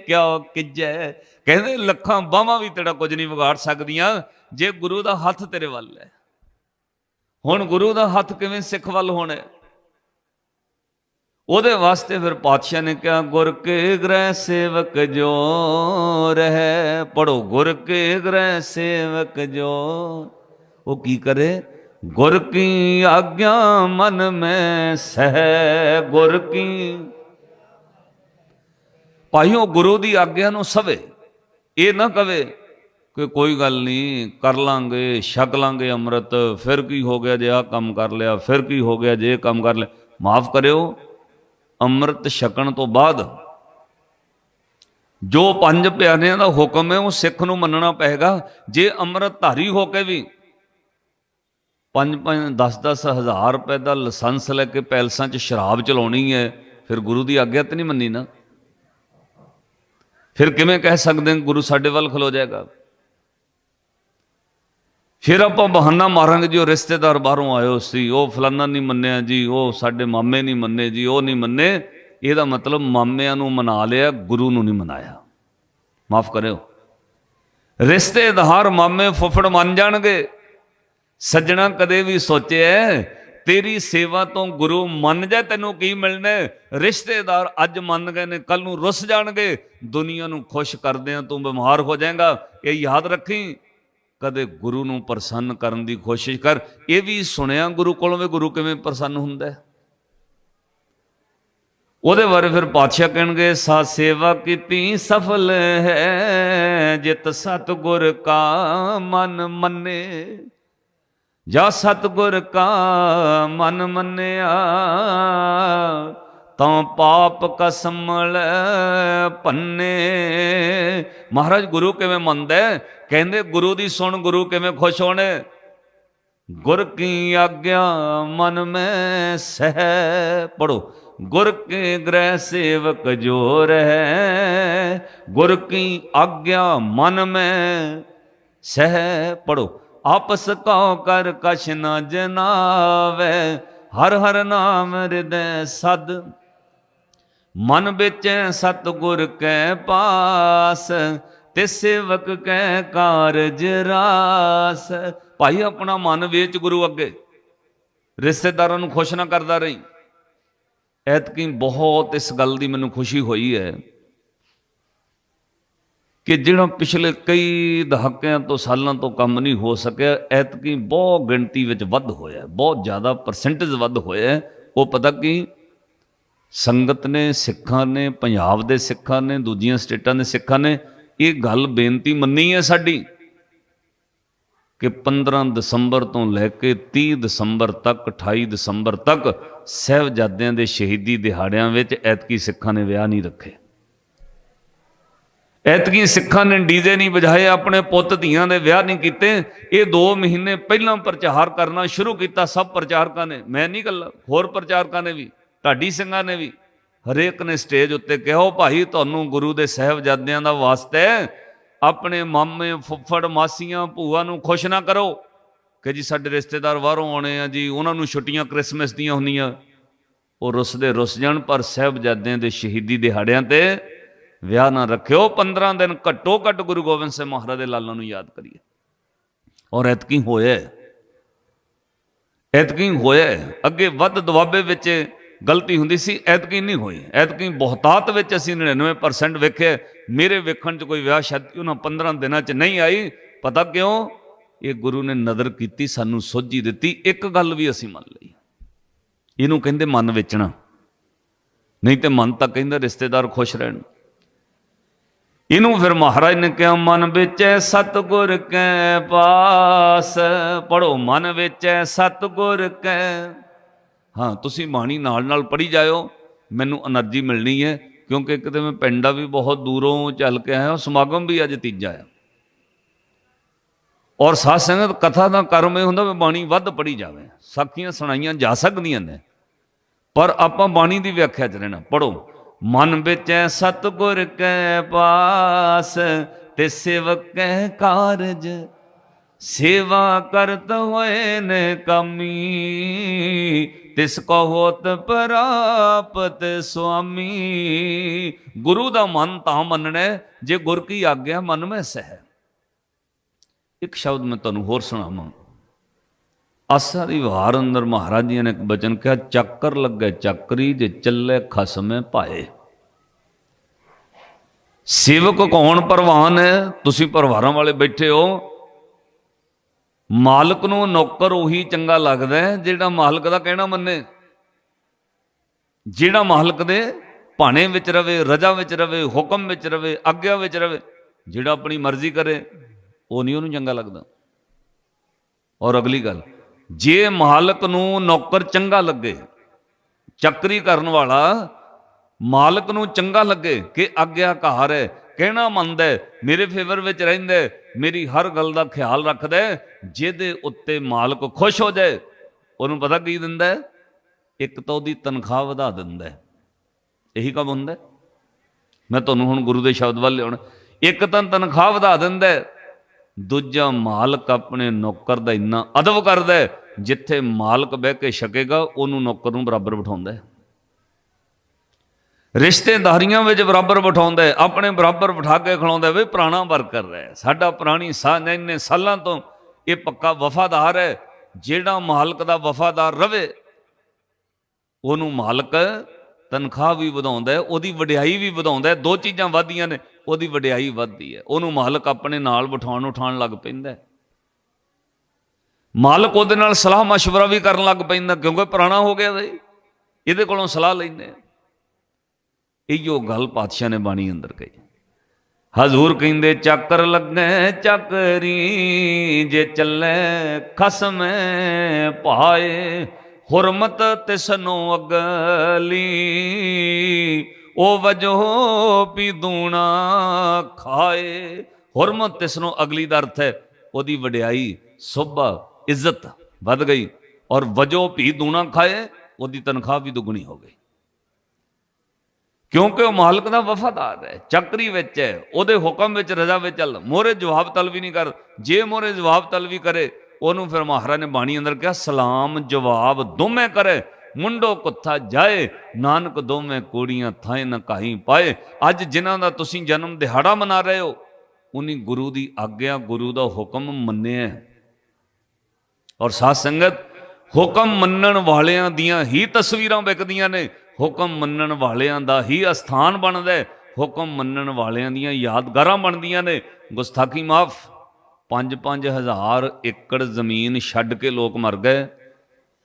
ਕਿਆ ਕਿਜੈ? ਕਹਿੰਦੇ, ਲੱਖਾਂ ਬਾਹਾਂ ਵੀ ਤੇਰਾ ਕੁਝ ਨਹੀਂ ਵਿਗਾੜ ਸਕਦੀਆਂ, ਜੇ ਗੁਰੂ ਦਾ ਹੱਥ ਤੇਰੇ ਵੱਲ ਹੈ। ਹੁਣ ਗੁਰੂ ਦਾ ਹੱਥ ਕਿਵੇਂ ਸਿੱਖ ਵੱਲ ਹੋਣਾ ਉਹਦੇ ਵਾਸਤੇ ਫਿਰ ਪਾਤਸ਼ਾਹ ਨੇ ਕਿਹਾ, ਗੁਰ ਕੇ ਗ੍ਰਹਿ ਸੇਵਕ ਜੋ ਰਹਿ ਪੜੋ ਗੁਰ ਕੇ ਗ੍ਰਹਿ ਸੇਵਕ ਜੋ। ਉਹ ਕੀ ਕਰੇ? ਗੁਰ ਕੀ ਆਗਿਆ ਮਨ ਮੈਂ ਸਹਿ, ਗੁਰ ਕੀ। ਭਾਈਓ, ਗੁਰੂ ਦੀ ਆਗਿਆ ਨੂੰ ਸਵੇ, ਇਹ ਨਾ ਕਵੇ ਕਿ ਕੋਈ ਗੱਲ ਨਹੀਂ ਕਰ ਲਾਂਗੇ, ਛਕ ਲਾਂਗੇ ਅੰਮ੍ਰਿਤ, ਫਿਰ ਕੀ ਹੋ ਗਿਆ ਜੇ ਆ ਕੰਮ ਕਰ ਲਿਆ, ਫਿਰ ਕੀ ਹੋ ਗਿਆ ਜੇ ਇਹ ਕੰਮ ਕਰ ਲਿਆ। ਮਾਫ ਕਰਿਓ। ਅੰਮ੍ਰਿਤ ਛਕਣ ਤੋਂ ਬਾਅਦ ਜੋ ਪੰਜ ਪਿਆਰਿਆਂ ਦਾ ਹੁਕਮ ਹੈ ਉਹ ਸਿੱਖ ਨੂੰ ਮੰਨਣਾ ਪਏਗਾ। ਜੇ ਅੰਮ੍ਰਿਤ ਧਾਰੀ ਹੋ ਕੇ ਵੀ 5 5 10 10 ਹਜ਼ਾਰ ਰੁਪਏ ਦਾ ਲਾਇਸੈਂਸ ਲੈ ਕੇ ਪੈਲਸਾਂ 'ਚ ਸ਼ਰਾਬ ਚਲਾਉਣੀ ਹੈ, ਫਿਰ ਗੁਰੂ ਦੀ ਆਗਿਆ ਤੇ ਨਹੀਂ ਮੰਨੀ ਨਾ। ਫਿਰ ਕਿਵੇਂ ਕਹਿ ਸਕਦੇ ਗੁਰੂ ਸਾਡੇ ਵੱਲ ਖਲੋ ਜਾਏਗਾ? ਫਿਰ ਆਪਾਂ ਬਹਾਨਾ ਮਾਰਾਂਗੇ ਜੀ, ਉਹ ਰਿਸ਼ਤੇਦਾਰ ਬਾਹਰੋਂ ਆਇਓ ਸੀ, ਉਹ ਫਲਾਨਾ ਨਹੀਂ ਮੰਨਿਆ ਜੀ, ਉਹ ਸਾਡੇ ਮਾਮੇ ਨਹੀਂ ਮੰਨੇ ਜੀ, ਉਹ ਨਹੀਂ ਮੰਨੇ। ਇਹਦਾ ਮਤਲਬ ਮਾਮਿਆਂ ਨੂੰ ਮਨਾ ਲਿਆ, ਗੁਰੂ ਨੂੰ ਨਹੀਂ ਮਨਾਇਆ। ਮਾਫ ਕਰਿਓ। ਰਿਸ਼ਤੇਦਾਰ ਮਾਮੇ ਫੁੱਫੜ ਮੰਨ ਜਾਣਗੇ। ਸੱਜਣਾ ਕਦੇ ਵੀ ਸੋਚਿਆ, ਤੇਰੀ ਸੇਵਾ ਤੋਂ ਗੁਰੂ ਮੰਨ ਜਾ ਤੈਨੂੰ ਕੀ ਮਿਲਣਾ? ਰਿਸ਼ਤੇਦਾਰ ਅੱਜ ਮੰਨ ਗਏ ਨੇ ਕੱਲ ਨੂੰ ਰੁੱਸ ਜਾਣਗੇ। ਦੁਨੀਆ ਨੂੰ ਖੁਸ਼ ਕਰਦਿਆਂ ਤੂੰ ਬਿਮਾਰ ਹੋ ਜਾਏਗਾ। ਇਹ ਯਾਦ ਰੱਖੀ। ਕਦੇ ਗੁਰੂ ਨੂੰ ਪ੍ਰਸੰਨ ਕਰਨ ਦੀ ਕੋਸ਼ਿਸ਼ ਕਰ। ਇਹ ਵੀ ਸੁਣਿਆ ਗੁਰੂ ਕੋਲੋਂ ਵੀ ਗੁਰੂ ਕਿਵੇਂ ਪ੍ਰਸੰਨ ਹੁੰਦਾ ਹੈ? ਉਹਦੇ ਬਾਰੇ ਫਿਰ ਪਾਤਸ਼ਾਹ ਕਹਿਣਗੇ ਸਾ ਸੇਵਾ ਕੀਤੀ ਸਫਲ ਹੈ, ਜਿਤ ਸਤਗੁਰ ਕਾ ਮਨ ਮੰਨੇ। ਜਾ ਸਤਗੁਰ ਕਾ ਮਨ ਮੰਨਿਆ ਤਾਂ ਪਾਪ ਕਸਮਲ ਪੰਨੇ। ਮਹਾਰਾਜ, ਗੁਰੂ ਕਿਵੇਂ ਮੰਨਦਾ ਕਹਿੰਦੇ, ਗੁਰੂ ਦੀ ਸੁਣ, ਗੁਰੂ ਕਿਵੇਂ ਖੁਸ਼ ਹੋਣੇ? ਗੁਰ ਕੀ ਆਗਿਆ ਮਨ ਮੈਂ ਸਹਿ? ਪੜੋ ਗੁਰ ਕੇ ਗ੍ਰਹਿ ਸੇਵਕ ਜੋ ਰਹਿ। ਗੁਰ ਕੀ ਆਗਿਆ ਮਨ ਮੈਂ ਸਹਿ? ਪੜੋ ਆਪਸ ਕਉ ਕਰ ਕਛ ਨਾ ਜਨਾਵੇ। ਹਰ ਹਰ ਨਾਮ ਹਿਰਦੈ ਸਦ। ਮਨ ਵਿੱਚ ਸਤਗੁਰ ਕੈ ਪਾਸ, ਤੇ ਸੇਵਕ ਕੈ ਕਾਰਜ ਰਾਸ। ਭਾਈ, ਆਪਣਾ ਮਨ ਵੇਚ ਗੁਰੂ ਅੱਗੇ। ਰਿਸ਼ਤੇਦਾਰਾਂ ਨੂੰ ਖੁਸ਼ ਨਾ ਕਰਦਾ ਰਹੀ। ਐਤਕੀ ਬਹੁਤ ਇਸ ਗੱਲ ਦੀ ਮੈਨੂੰ ਖੁਸ਼ੀ ਹੋਈ ਹੈ ਕਿ ਜਿਹੜਾ ਪਿਛਲੇ ਕਈ ਦਹਾਕਿਆਂ ਤੋਂ, ਸਾਲਾਂ ਤੋਂ ਕੰਮ ਨਹੀਂ ਹੋ ਸਕਿਆ, ਐਤਕੀ ਬਹੁਤ ਗਿਣਤੀ ਵਿੱਚ ਵੱਧ ਹੋਇਆ, ਬਹੁਤ ਜ਼ਿਆਦਾ ਪਰਸੈਂਟੇਜ ਵੱਧ ਹੋਇਆ। ਉਹ ਪਤਾ ਕੀ ਸੰਗਤ ਨੇ, ਸਿੱਖਾਂ ਨੇ, ਪੰਜਾਬ ਦੇ ਸਿੱਖਾਂ ਨੇ, ਦੂਜੀਆਂ ਸਟੇਟਾਂ ਦੇ ਸਿੱਖਾਂ ਨੇ ਇਹ ਗੱਲ ਬੇਨਤੀ ਮੰਨੀ ਹੈ ਸਾਡੀ ਕਿ 15 ਦਸੰਬਰ ਤੋਂ ਲੈ ਕੇ 30 ਦਸੰਬਰ ਤੱਕ 28 ਦਸੰਬਰ ਤੱਕ ਸਹਿਬਜ਼ਾਦਿਆਂ ਦੇ ਸ਼ਹੀਦੀ ਦਿਹਾੜਿਆਂ ਵਿੱਚ ਐਤਕੀ ਸਿੱਖਾਂ ਨੇ ਵਿਆਹ ਨਹੀਂ ਰੱਖੇ। ਐਤਕੀ ਸਿੱਖਾਂ ਨੇ ਡੀਜੇ ਨਹੀਂ ਵਜਾਏ, ਆਪਣੇ ਪੁੱਤ ਧੀਆਂ ਦੇ ਵਿਆਹ ਨਹੀਂ ਕੀਤੇ। ਇਹ 2 ਮਹੀਨੇ ਪਹਿਲਾਂ ਪ੍ਰਚਾਰ ਕਰਨਾ ਸ਼ੁਰੂ ਕੀਤਾ, ਸਭ ਪ੍ਰਚਾਰਕਾਂ ਨੇ। ਮੈਂ ਨਹੀਂ ਗੱਲ ਹੋਰ ਪ੍ਰਚਾਰਕਾਂ ਨੇ ਵੀ। ਢਾਡੀ ਸਿੰਘਾਂ ਨੇ ਵੀ ਹਰੇਕ ਨੇ ਸਟੇਜ ਉੱਤੇ ਕਿਹਾ ਭਾਈ ਤੁਹਾਨੂੰ ਗੁਰੂ ਦੇ ਸਹਿਬਜ਼ਾਦਿਆਂ ਦਾ ਵਾਸਤੇ ਆਪਣੇ ਮਾਮੇ, ਫੁੱਫੜ, ਮਾਸੀਆਂ, ਭੂਆ ਨੂੰ ਖੁਸ਼ ਨਾ ਕਰੋ ਕਿ ਜੀ ਸਾਡੇ ਰਿਸ਼ਤੇਦਾਰ ਬਾਹਰੋਂ ਆਉਣੇ ਆ ਜੀ, ਉਹਨਾਂ ਨੂੰ ਛੁੱਟੀਆਂ ਕ੍ਰਿਸਮਸ ਦੀਆਂ ਹੁੰਦੀਆਂ। ਉਹ ਰੁੱਸਦੇ ਰੁੱਸ ਜਾਣ, ਪਰ ਸਹਿਬਜ਼ਾਦਿਆਂ ਦੇ ਸ਼ਹੀਦੀ ਦਿਹਾੜਿਆਂ ਤੇ ਵਿਆਹ ਨਾ ਰੱਖਿਓ। 15 ਦਿਨ ਘੱਟੋ ਘੱਟ ਗੁਰੂ ਗੋਬਿੰਦ ਸਿੰਘ ਮਹਾਰਾਜ ਦੇ ਲਾਲਾਂ ਨੂੰ ਯਾਦ ਕਰੀਏ। ਔਰ ਐਤਕੀ ਹੋਇਆ ਐਤਕੀ ਹੋਇਆ ਅੱਗੇ ਵੱਧ ਦਵਾਬੇ ਵਿੱਚ ਗਲਤੀ ਹੁੰਦੀ ਸੀ, ਐਤਕੀ ਨਹੀਂ ਹੋਈ। ਐਤਕੀ ਬਹੁਤਾਤ ਵਿੱਚ ਅਸੀਂ 99% ਵੇਖੇ। ਮੇਰੇ ਵੇਖਣ 'ਚ ਕੋਈ ਵਿਆਹ ਸ਼ਾਦੀ ਉਹਨਾਂ 15 ਦਿਨਾਂ 'ਚ ਨਹੀਂ ਆਈ। ਪਤਾ ਕਿਉਂ? ਇਹ ਗੁਰੂ ਨੇ ਨਜ਼ਰ ਕੀਤੀ, ਸਾਨੂੰ ਸੋਝੀ ਦਿੱਤੀ। ਇੱਕ ਗੱਲ ਵੀ ਅਸੀਂ ਮੰਨ ਲਈ। ਇਹਨੂੰ ਕਹਿੰਦੇ ਮਨ ਵੇਚਣਾ। ਨਹੀਂ ਤੇ ਮਨ ਤਾਂ ਕਹਿੰਦਾ ਰਿਸ਼ਤੇਦਾਰ ਖੁਸ਼ ਰਹਿਣ। ਇਹਨੂੰ ਫਿਰ ਮਹਾਰਾਜ ਨੇ ਕਿਹਾ, ਮਨ ਵਿੱਚੈ ਸਤਗੁਰ ਕੈ ਪਾਸ। ਪੜੋ ਮਨ ਵਿੱਚੈ ਸਤਗੁਰ ਕੈ ਹਾਂ, ਤੁਸੀਂ ਬਾਣੀ ਨਾਲ ਨਾਲ ਪੜੀ ਜਾਇਓ, ਮੈਨੂੰ એનર્ਜੀ ਮਿਲਣੀ ਹੈ, ਕਿਉਂਕਿ ਇੱਕ ਕਿਤੇ ਮੈਂ ਪਿੰਡਾਂ ਵੀ ਬਹੁਤ ਦੂਰੋਂ ਚੱਲ ਕੇ ਆਇਆ, ਸਮਾਗਮ ਵੀ ਅੱਜ ਤੀਜਾ ਆ। ਔਰ ਸਾਧ ਸੰਗਤ ਕਥਾ ਦਾ ਕਰਮ ਇਹ ਹੁੰਦਾ ਵੀ ਬਾਣੀ ਵੱਧ ਪੜੀ ਜਾਵੇ, ਸਾਖੀਆਂ ਸੁਣਾਈਆਂ ਜਾ ਸਕਦੀਆਂ ਨੇ, ਪਰ ਆਪਾਂ ਬਾਣੀ ਦੀ ਵਿਆਖਿਆ ਚ ਰਹਿਣਾ ਪੜੋ ਮਨ ਵਿੱਚ ਐ ਸਤਗੁਰ ਕੈ ਪਾਸ, ਤੇ ਸੇਵਕੈ ਕਾਰਜ, ਸੇਵਾ ਕਰਤ ਹੋਏ ਨੇ ਕਮੀ ਤਿਸ ਕੋ ਹੋਤ ਪ੍ਰਾਪਤ ਸੁਆਮੀ। ਗੁਰੂ ਦਾ ਮਨ ਤਾਂ ਮੰਨਣਾ ਜੇ ਗੁਰ ਕੀ ਆਗਿਆ ਮਨ ਮੈਂ ਸਹਿ। ਇੱਕ ਸ਼ਬਦ ਮੈਂ ਤੁਹਾਨੂੰ ਹੋਰ ਸੁਣਾਵਾਂ। ਆਸਾ ਦੀ ਵਾਰ ਅੰਦਰ ਮਹਾਰਾਜ ਜੀ ਨੇ ਇੱਕ ਬਚਨ ਕਿਹਾ, ਚੱਕਰ ਲੱਗੇ ਚੱਕਰੀ ਜੇ ਚੱਲੇ ਖਸਮੇ ਪਾਏ। ਸੇਵਕ ਕੌਣ ਪ੍ਰਵਾਨ ਹੈ? ਤੁਸੀਂ ਪਰਿਵਾਰਾਂ ਵਾਲੇ ਬੈਠੇ ਹੋ। ਮਾਲਕ ਨੂੰ ਨੌਕਰ ਉਹੀ ਚੰਗਾ ਲੱਗਦਾ ਹੈ ਜਿਹੜਾ ਮਾਲਕ ਦਾ ਕਹਿਣਾ ਮੰਨੇ। ਜਿਹੜਾ ਮਾਲਕ ਦੇ ਭਾਣੇ ਵਿੱਚ ਰਵੇ, ਰਜਾ ਵਿੱਚ ਰਵੇ, ਹੁਕਮ ਵਿੱਚ ਰਵੇ, ਆਗਿਆ ਵਿੱਚ ਰਵੇ, ਜਿਹੜਾ ਆਪਣੀ ਮਰਜ਼ੀ ਕਰੇ, ਉਹ ਨਹੀਂ ਉਹਨੂੰ ਚੰਗਾ ਲੱਗਦਾ। ਔਰ ਅਗਲੀ ਗੱਲ, ਜੇ ਮਾਲਕ ਨੂੰ ਨੌਕਰ ਚੰਗਾ ਲੱਗੇ, ਚੱਕਰੀ ਕਰਨ ਵਾਲਾ ਮਾਲਕ ਨੂੰ ਚੰਗਾ ਲੱਗੇ ਕਿ ਆਗਿਆਕਾਰ ਹੈ, ਕਹਿਣਾ ਮੰਨਦਾ ਮੇਰੇ ਫੇਵਰ ਵਿੱਚ ਰਹਿੰਦਾ ਮੇਰੀ ਹਰ ਗੱਲ ਦਾ ਖਿਆਲ ਰੱਖਦਾ ਜਿਹਦੇ ਉੱਤੇ ਮਾਲਕ ਖੁਸ਼ ਹੋ ਜਾਏ, ਉਹਨੂੰ ਪਤਾ ਕੀ ਦਿੰਦਾ ਇੱਕ ਤਾਂ ਉਹਦੀ ਤਨਖਾਹ ਵਧਾ ਦਿੰਦਾ ਇਹੀ ਕੰਮ ਹੁੰਦਾ ਮੈਂ ਤੁਹਾਨੂੰ ਹੁਣ ਗੁਰੂ ਦੇ ਸ਼ਬਦ ਵੱਲ ਲਿਆਉਣਾ। ਇੱਕ ਤਾਂ ਤਨਖਾਹ ਵਧਾ ਦਿੰਦਾ ਦੂਜਾ ਮਾਲਕ ਆਪਣੇ ਨੌਕਰ ਦਾ ਇੰਨਾ ਅਦਬ ਕਰਦਾ ਜਿੱਥੇ ਮਾਲਕ ਬਹਿ ਕੇ ਛਕੇਗਾ, ਉਹਨੂੰ ਨੌਕਰ ਨੂੰ ਬਰਾਬਰ ਬਿਠਾਉਂਦਾ ਰਿਸ਼ਤੇਦਾਰੀਆਂ ਵਿੱਚ ਬਰਾਬਰ ਬਿਠਾਉਂਦਾ ਹੈ, ਆਪਣੇ ਬਰਾਬਰ ਬਿਠਾ ਕੇ ਖਿਲਾਉਂਦਾ ਹੈ, ਵੀ ਪੁਰਾਣਾ ਵਰਕਰ ਹੈ ਸਾਡਾ ਪੁਰਾਣੀ ਸਾਹ ਇੰਨੇ ਸਾਲਾਂ ਤੋਂ ਇਹ ਪੱਕਾ ਵਫਾਦਾਰ ਹੈ ਜਿਹੜਾ ਮਾਲਕ ਦਾ ਵਫਾਦਾਰ ਰਵੇ ਉਹਨੂੰ ਮਾਲਕ ਤਨਖਾਹ ਵੀ ਵਧਾਉਂਦਾ ਹੈ ਉਹਦੀ ਵਡਿਆਈ ਵੀ ਵਧਾਉਂਦਾ ਹੈ ਦੋ ਚੀਜ਼ਾਂ ਵਧਦੀਆਂ ਨੇ ਉਹਦੀ ਵਡਿਆਈ ਵੱਧਦੀ ਹੈ ਉਹਨੂੰ ਮਾਲਕ ਆਪਣੇ ਨਾਲ ਬਿਠਾਉਣ ਉਠਾਉਣ ਲੱਗ ਪੈਂਦਾ ਹੈ ਮਾਲਕ ਉਹਦੇ ਨਾਲ ਸਲਾਹ مشورہ ਵੀ ਕਰਨ ਲੱਗ ਪੈਂਦਾ ਕਿਉਂਕਿ ਪੁਰਾਣਾ ਹੋ ਗਿਆ ਬਈ ਇਹਦੇ ਕੋਲੋਂ ਸਲਾਹ ਲੈਂਦੇ ਆ ਇਹੋ ਗੱਲ ਪਾਤਸ਼ਾਹ ਨੇ ਬਾਣੀ ਅੰਦਰ ਕਹੀ। ਹਜ਼ੂਰ ਕਹਿੰਦੇ, ਚੱਕਰ ਲੱਗੇ ਚੱਕਰੀ, ਜੇ ਚੱਲੇ ਖਸਮੇ ਪਾਏ ਹੁਰਮਤ ਤਿਸਨੋ ਅਗਲੀ, ਉਹ ਵਜੋ ਪੀ ਦੂਣਾ ਖਾਏ। ਹੁਰਮਤ ਤਿਸਨੋ ਅਗਲੀ ਦਾ ਅਰਥ ਹੈ, ਉਹਦੀ ਵਡਿਆਈ, ਸੋਭਾ, ਇੱਜ਼ਤ ਵੱਧ ਗਈ, ਔਰ ਵਜੋ ਭੀ ਦੂਣਾ ਖਾਏ, ਉਹਦੀ ਤਨਖਾਹ ਵੀ ਦੁੱਗਣੀ ਹੋ ਗਈ। ਕਿਉਂਕਿ ਉਹ ਮਾਲਕ ਦਾ ਵਫਾਦਾਰ ਹੈ, ਚੱਕਰੀ ਵਿੱਚ ਹੈ, ਉਹਦੇ ਹੁਕਮ ਵਿੱਚ, ਰਜ਼ਾ ਵਿੱਚ ਚੱਲ ਮੋਰੇ ਜਵਾਬ ਤਲਵੀ ਨਹੀਂ ਕਰ, ਜੇ ਮੋਰੇ ਜਵਾਬ ਤਲਵੀ ਕਰੇ, ਉਹਨੂੰ ਫਿਰ ਮਹਾਰਾਜ ਨੇ ਬਾਣੀ ਅੰਦਰ ਕਿਹਾ, ਸਲਾਮ ਜਵਾਬ ਦੋਵੇਂ ਕਰੇ, ਮੁੰਡੋ ਕੁੱਥਾ ਜਾਏ, ਨਾਨਕ ਦੋਵੇਂ ਕੋੜੀਆਂ ਥਾਏ ਨਾ ਕਾਹੀਂ ਪਾਏ, ਅੱਜ ਜਿਨ੍ਹਾਂ ਦਾ ਤੁਸੀਂ ਜਨਮ ਦਿਹਾੜਾ ਮਨਾ ਰਹੇ ਹੋ, ਉਨੀ ਗੁਰੂ ਦੀ ਆਗਿਆ, ਗੁਰੂ ਦਾ ਹੁਕਮ ਮੰਨਿਆ ਔਰ ਸਾਧ ਸੰਗਤ, ਹੁਕਮ ਮੰਨਣ ਵਾਲਿਆਂ ਦੀਆਂ ਹੀ ਤਸਵੀਰਾਂ ਵਿਕਦੀਆਂ ਨੇ ਹੁਕਮ ਮੰਨਣ ਵਾਲਿਆਂ ਦਾ ਹੀ ਅਸਥਾਨ ਬਣਦਾ ਹੈ। ਹੁਕਮ ਮੰਨਣ ਵਾਲਿਆਂ ਦੀਆਂ ਯਾਦਗਾਰਾਂ ਬਣਦੀਆਂ ਨੇ। ਗੁਸਤਾਖੀ ਮਾਫ। 5-5000 ਏਕੜ ਜ਼ਮੀਨ ਛੱਡ ਕੇ ਲੋਕ ਮਰ ਗਏ।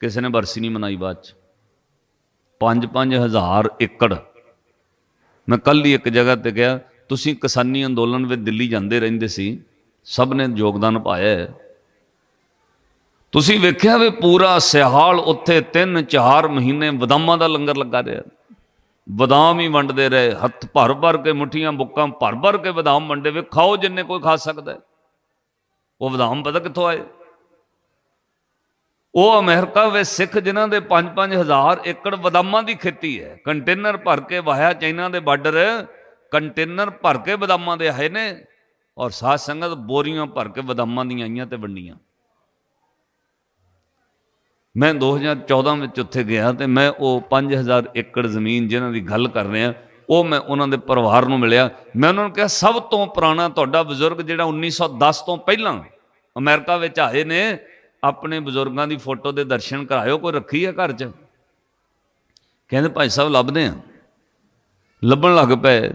ਕਿਸੇ ਨੇ ਬਰਸੀ ਨਹੀਂ ਮਨਾਈ ਬਾਅਦ ਚ। 5-5000 ਏਕੜ। ਮੈਂ ਕੱਲ ਹੀ ਇੱਕ ਜਗ੍ਹਾ ਤੇ ਗਿਆ। ਤੁਸੀਂ ਕਿਸਾਨੀ ਅੰਦੋਲਨ ਵਿੱਚ ਦਿੱਲੀ ਜਾਂਦੇ ਰਹਿੰਦੇ ਸੀ। ਸਭ ਨੇ ਯੋਗਦਾਨ ਪਾਇਆ ਹੈ। ਤੁਸੀਂ ਵੇਖਿਆ ਵੀ ਪੂਰਾ ਸਿਹਾਲ ਉੱਥੇ 3-4 ਮਹੀਨੇ ਬਦਾਮਾਂ ਦਾ ਲੰਗਰ ਲੱਗਾ ਰਿਹਾ। ਬਦਾਮ ਹੀ ਵੰਡਦੇ ਰਹੇ, ਹੱਥ ਭਰ ਭਰ ਕੇ ਮੁੱਠੀਆਂ ਬੁੱਕਾਂ ਭਰ ਭਰ ਕੇ ਬਦਾਮ ਵੰਡੇ, ਵੇ ਖਾਓ ਜਿੰਨੇ ਕੋਈ ਖਾ ਸਕਦਾ। ਉਹ ਬਦਾਮ ਪਤਾ ਕਿੱਥੋਂ ਆਏ? ਉਹ ਅਮਰੀਕਾ ਵਿੱਚ ਸਿੱਖ ਜਿਨ੍ਹਾਂ ਦੇ 5-5 ਹਜ਼ਾਰ ਏਕੜ ਬਦਾਮਾਂ ਦੀ ਖੇਤੀ ਹੈ। ਕੰਟੇਨਰ ਭਰ ਕੇ ਵਾਹਿਆ ਚਾਈਨਾ ਦੇ ਬਾਰਡਰ, ਕੰਟੇਨਰ ਭਰ ਕੇ ਬਦਾਮਾਂ ਦੇ ਆਏ ਨੇ ਔਰ ਸਾਧ ਸੰਗਤ ਬੋਰੀਆਂ ਭਰ ਕੇ ਬਦਾਮਾਂ ਦੀਆਂ ਆਈਆਂ ਤੇ ਵੰਡੀਆਂ। ਮੈਂ 2014 ਵਿੱਚ ਉੱਥੇ ਗਿਆ ਤੇ ਮੈਂ ਉਹ 5000 ਏਕੜ ਜ਼ਮੀਨ ਜਿਨ੍ਹਾਂ ਦੀ ਗੱਲ ਕਰ ਰਿਹਾ, ਉਹ ਮੈਂ ਉਹਨਾਂ ਦੇ ਪਰਿਵਾਰ ਨੂੰ ਮਿਲਿਆ। ਮੈਂ ਉਹਨਾਂ ਨੂੰ ਕਿਹਾ, ਸਭ ਤੋਂ ਪੁਰਾਣਾ ਤੁਹਾਡਾ ਬਜ਼ੁਰਗ ਜਿਹੜਾ 1910 ਤੋਂ ਪਹਿਲਾਂ ਅਮਰੀਕਾ ਵਿੱਚ ਆਏ ਨੇ, ਆਪਣੇ ਬਜ਼ੁਰਗਾਂ ਦੀ ਫੋਟੋ ਦੇ ਦਰਸ਼ਨ ਕਰਾਇਓ, ਕੋਈ ਰੱਖੀ ਹੈ ਘਰ 'ਚ? ਕਹਿੰਦੇ, ਭਾਈ ਸਾਹਿਬ, ਲੱਭਦੇ ਆ। ਲੱਭਣ ਲੱਗ ਪਏ।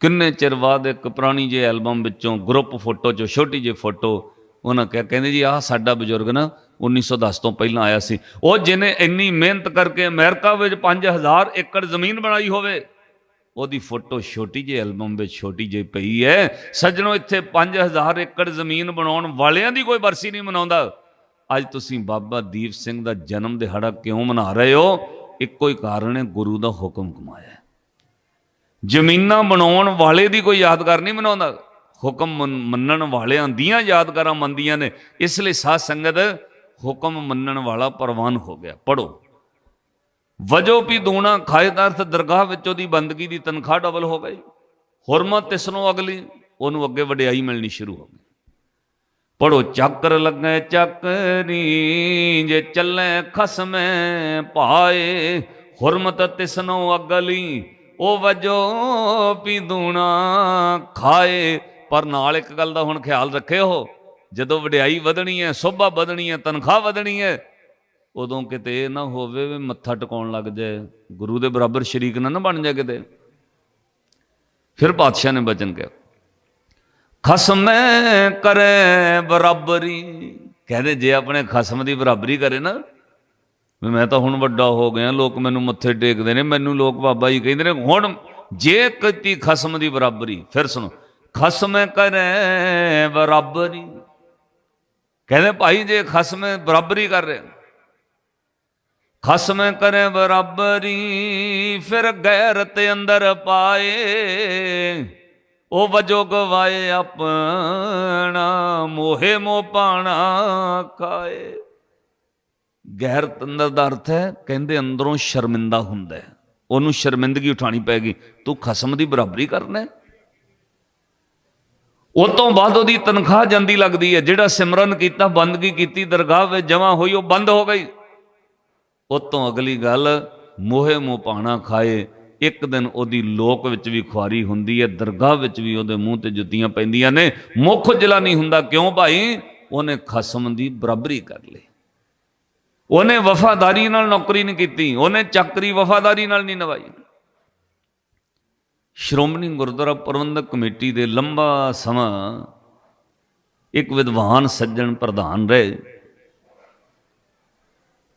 ਕਿੰਨੇ ਚਿਰ ਬਾਅਦ ਇੱਕ ਪੁਰਾਣੀ ਜਿਹੀ ਐਲਬਮ ਵਿੱਚੋਂ ਗਰੁੱਪ ਫੋਟੋ ਚੋਂ ਛੋਟੀ ਜਿਹੀ ਫੋਟੋ ਉਹਨਾਂ ਕਿਹਾ, ਕਹਿੰਦੇ ਜੀ, ਆਹ ਸਾਡਾ ਬਜ਼ੁਰਗ ਨਾ 1910 ਤੋਂ ਪਹਿਲਾਂ ਆਇਆ ਸੀ। ਉਹ ਜਿਹਨੇ ਇੰਨੀ ਮਿਹਨਤ ਕਰਕੇ ਅਮਰੀਕਾ ਵਿੱਚ 5000 ਏਕੜ ਜ਼ਮੀਨ ਬਣਾਈ ਹੋਵੇ, ਉਹਦੀ ਫੋਟੋ ਛੋਟੀ ਜਿਹੀ, ਐਲਬਮ ਵਿੱਚ ਛੋਟੀ ਜਿਹੀ ਪਈ ਹੈ। ਸੱਜਣੋ, ਇੱਥੇ 5000 ਏਕੜ ਜ਼ਮੀਨ ਬਣਾਉਣ ਵਾਲਿਆਂ ਦੀ ਕੋਈ ਬਰਸੀ ਨਹੀਂ ਮਨਾਉਂਦਾ। ਅੱਜ ਤੁਸੀਂ ਬਾਬਾ ਦੀਪ ਸਿੰਘ ਦਾ ਜਨਮ ਦਿਹਾੜਾ ਕਿਉਂ ਮਨਾ ਰਹੇ ਹੋ? ਇੱਕੋ ਹੀ ਕਾਰਨ ਹੈ, ਗੁਰੂ ਦਾ ਹੁਕਮ ਕਮਾਇਆ। ਜ਼ਮੀਨਾਂ ਬਣਾਉਣ ਵਾਲੇ ਦੀ ਕੋਈ ਯਾਦਗਾਰ ਨਹੀਂ ਮਨਾਉਂਦਾ। ਹੁਕਮ ਮੰਨ- ਮੰਨਣ ਵਾਲਿਆਂ ਦੀਆਂ ਯਾਦਗਾਰਾਂ ਮੰਨਦੀਆਂ ਨੇ। ਇਸ ਲਈ ਸਾਧ ਸੰਗਤ ਹੁਕਮ ਮੰਨਣ ਵਾਲਾ ਪ੍ਰਵਾਨ ਹੋ ਗਿਆ। ਪੜੋ ਵਜੋ ਵੀ ਦੂਣਾ ਖਾਏ ਦਾ ਅਰਥ ਦਰਗਾਹ ਵਿੱਚ ਉਹਦੀ ਬੰਦਗੀ ਦੀ ਤਨਖਾਹ ਡਬਲ ਹੋ ਗਈ। ਹੁਰਮਤ ਇਸ ਅਗਲੀ, ਉਹਨੂੰ ਅੱਗੇ ਵਡਿਆਈ ਮਿਲਣੀ ਸ਼ੁਰੂ ਹੋ ਗਈ। ਪੜੋ ਚੱਕਰ ਲੱਗੇ ਚੱਕਰੀ ਜੇ ਚੱਲੇ, ਖਸਮੇ ਪਾਏ। ਹੁਰਮਤ ਤਿਸਨੋ ਅਗਲੀ, ਉਹ ਵਜੋ ਪੀ ਦੂਣਾ ਖਾਏ। ਪਰ ਨਾਲ ਇੱਕ ਗੱਲ ਦਾ ਹੁਣ ਖਿਆਲ ਰੱਖਿਓ। ਜਦੋਂ ਵਡਿਆਈ ਵਧਣੀ ਹੈ, ਸੋਭਾ ਵਧਣੀ ਹੈ, ਤਨਖਾਹ ਵਧਣੀ ਹੈ, ਉਦੋਂ ਕਿਤੇ ਇਹ ਨਾ ਹੋਵੇ ਵੀ ਮੱਥਾ ਟਿਕਾਉਣ ਲੱਗ ਜਾਏ। ਗੁਰੂ ਦੇ ਬਰਾਬਰ ਸ਼ਰੀਕ ਨਾ ਨਾ ਬਣ ਜਾ ਕਿਤੇ। ਫਿਰ ਪਾਤਸ਼ਾਹ ਨੇ ਬਚਨ ਕਿਹਾ, ਖਸਮ ਕਰੇ ਬਰਾਬਰੀ। ਕਹਿੰਦੇ, ਜੇ ਆਪਣੇ ਖਸਮ ਦੀ ਬਰਾਬਰੀ ਕਰੇ ਨਾ, ਵੀ ਮੈਂ ਤਾਂ ਹੁਣ ਵੱਡਾ ਹੋ ਗਿਆ, ਲੋਕ ਮੈਨੂੰ ਮੱਥੇ ਟੇਕਦੇ ਨੇ, ਮੈਨੂੰ ਲੋਕ ਬਾਬਾ ਜੀ ਕਹਿੰਦੇ ਨੇ, ਹੁਣ ਜੇ ਕੀਤੀ ਖਸਮ ਦੀ ਬਰਾਬਰੀ, ਫਿਰ ਸੁਣੋ, ਖਸਮ ਕਰੇ ਬਰਾਬਰੀ। ਕਹਿੰਦੇ ਭਾਈ ਜੇ ਖਸਮ ਬਰਾਬਰੀ ਕਰ ਰਹੇ ਖਸਮ ਕਰੇ ਬਰਾਬਰੀ, ਫਿਰ ਗੈਰਤ ਅੰਦਰ ਪਾਏ। ਉਹ ਵਜੋ ਗਵਾਏ ਆਪਣਾ, ਮੋਹੇ ਮੋ ਪਾਣਾ ਕਾਏ ਗੈਰਤ ਅੰਦਰ ਦਾ ਅਰਥ ਹੈ, ਕਹਿੰਦੇ ਅੰਦਰੋਂ ਸ਼ਰਮਿੰਦਾ ਹੁੰਦਾ ਹੈ। ਉਹਨੂੰ ਸ਼ਰਮਿੰਦਗੀ ਉਠਾਣੀ ਪੈਗੀ ਤੂੰ ਖਸਮ ਦੀ ਬਰਾਬਰੀ ਕਰਨਾ ਹੈ। ਉਹ ਤੋਂ ਬਾਅਦ ਉਹਦੀ ਤਨਖਾਹ ਜਾਂਦੀ ਲੱਗਦੀ ਹੈ। ਜਿਹੜਾ ਸਿਮਰਨ ਕੀਤਾ, ਬੰਦਗੀ ਕੀਤੀ, ਦਰਗਾਹ ਵਿੱਚ ਜਮਾ ਹੋਈ, ਉਹ ਬੰਦ ਹੋ ਗਈ। ਉਤੋਂ ਅਗਲੀ ਗੱਲ, ਮੋਹੇ ਮੂੰਹ ਪਾਣਾ ਖਾਏ, ਇੱਕ ਦਿਨ ਉਹਦੀ ਲੋਕ ਵਿੱਚ ਵੀ ਖੁਆਰੀ ਹੁੰਦੀ ਹੈ, ਦਰਗਾਹ ਵਿੱਚ ਵੀ ਉਹਦੇ ਮੂੰਹ ਤੇ ਜੁੱਤੀਆਂ ਪੈਂਦੀਆਂ ਨੇ। ਮੁੱਖ ਜਲਾ ਨਹੀਂ ਹੁੰਦਾ, ਕਿਉਂ ਭਾਈ? ਉਹਨੇ ਖਸਮ ਦੀ ਬਰਾਬਰੀ ਕਰ ਲਈ। ਉਹਨੇ ਵਫਾਦਾਰੀ ਨਾਲ ਨੌਕਰੀ ਨਹੀਂ ਕੀਤੀ, ਉਹਨੇ ਚੱਕਰੀ ਵਫਾਦਾਰੀ ਨਾਲ ਨਹੀਂ ਨਿਭਾਈ। ਸ਼੍ਰੋਮਣੀ ਗੁਰਦੁਆਰਾ ਪ੍ਰਬੰਧਕ ਕਮੇਟੀ ਦੇ ਲੰਬਾ ਸਮਾਂ ਇੱਕ ਵਿਦਵਾਨ ਸੱਜਣ ਪ੍ਰਧਾਨ ਰਹੇ।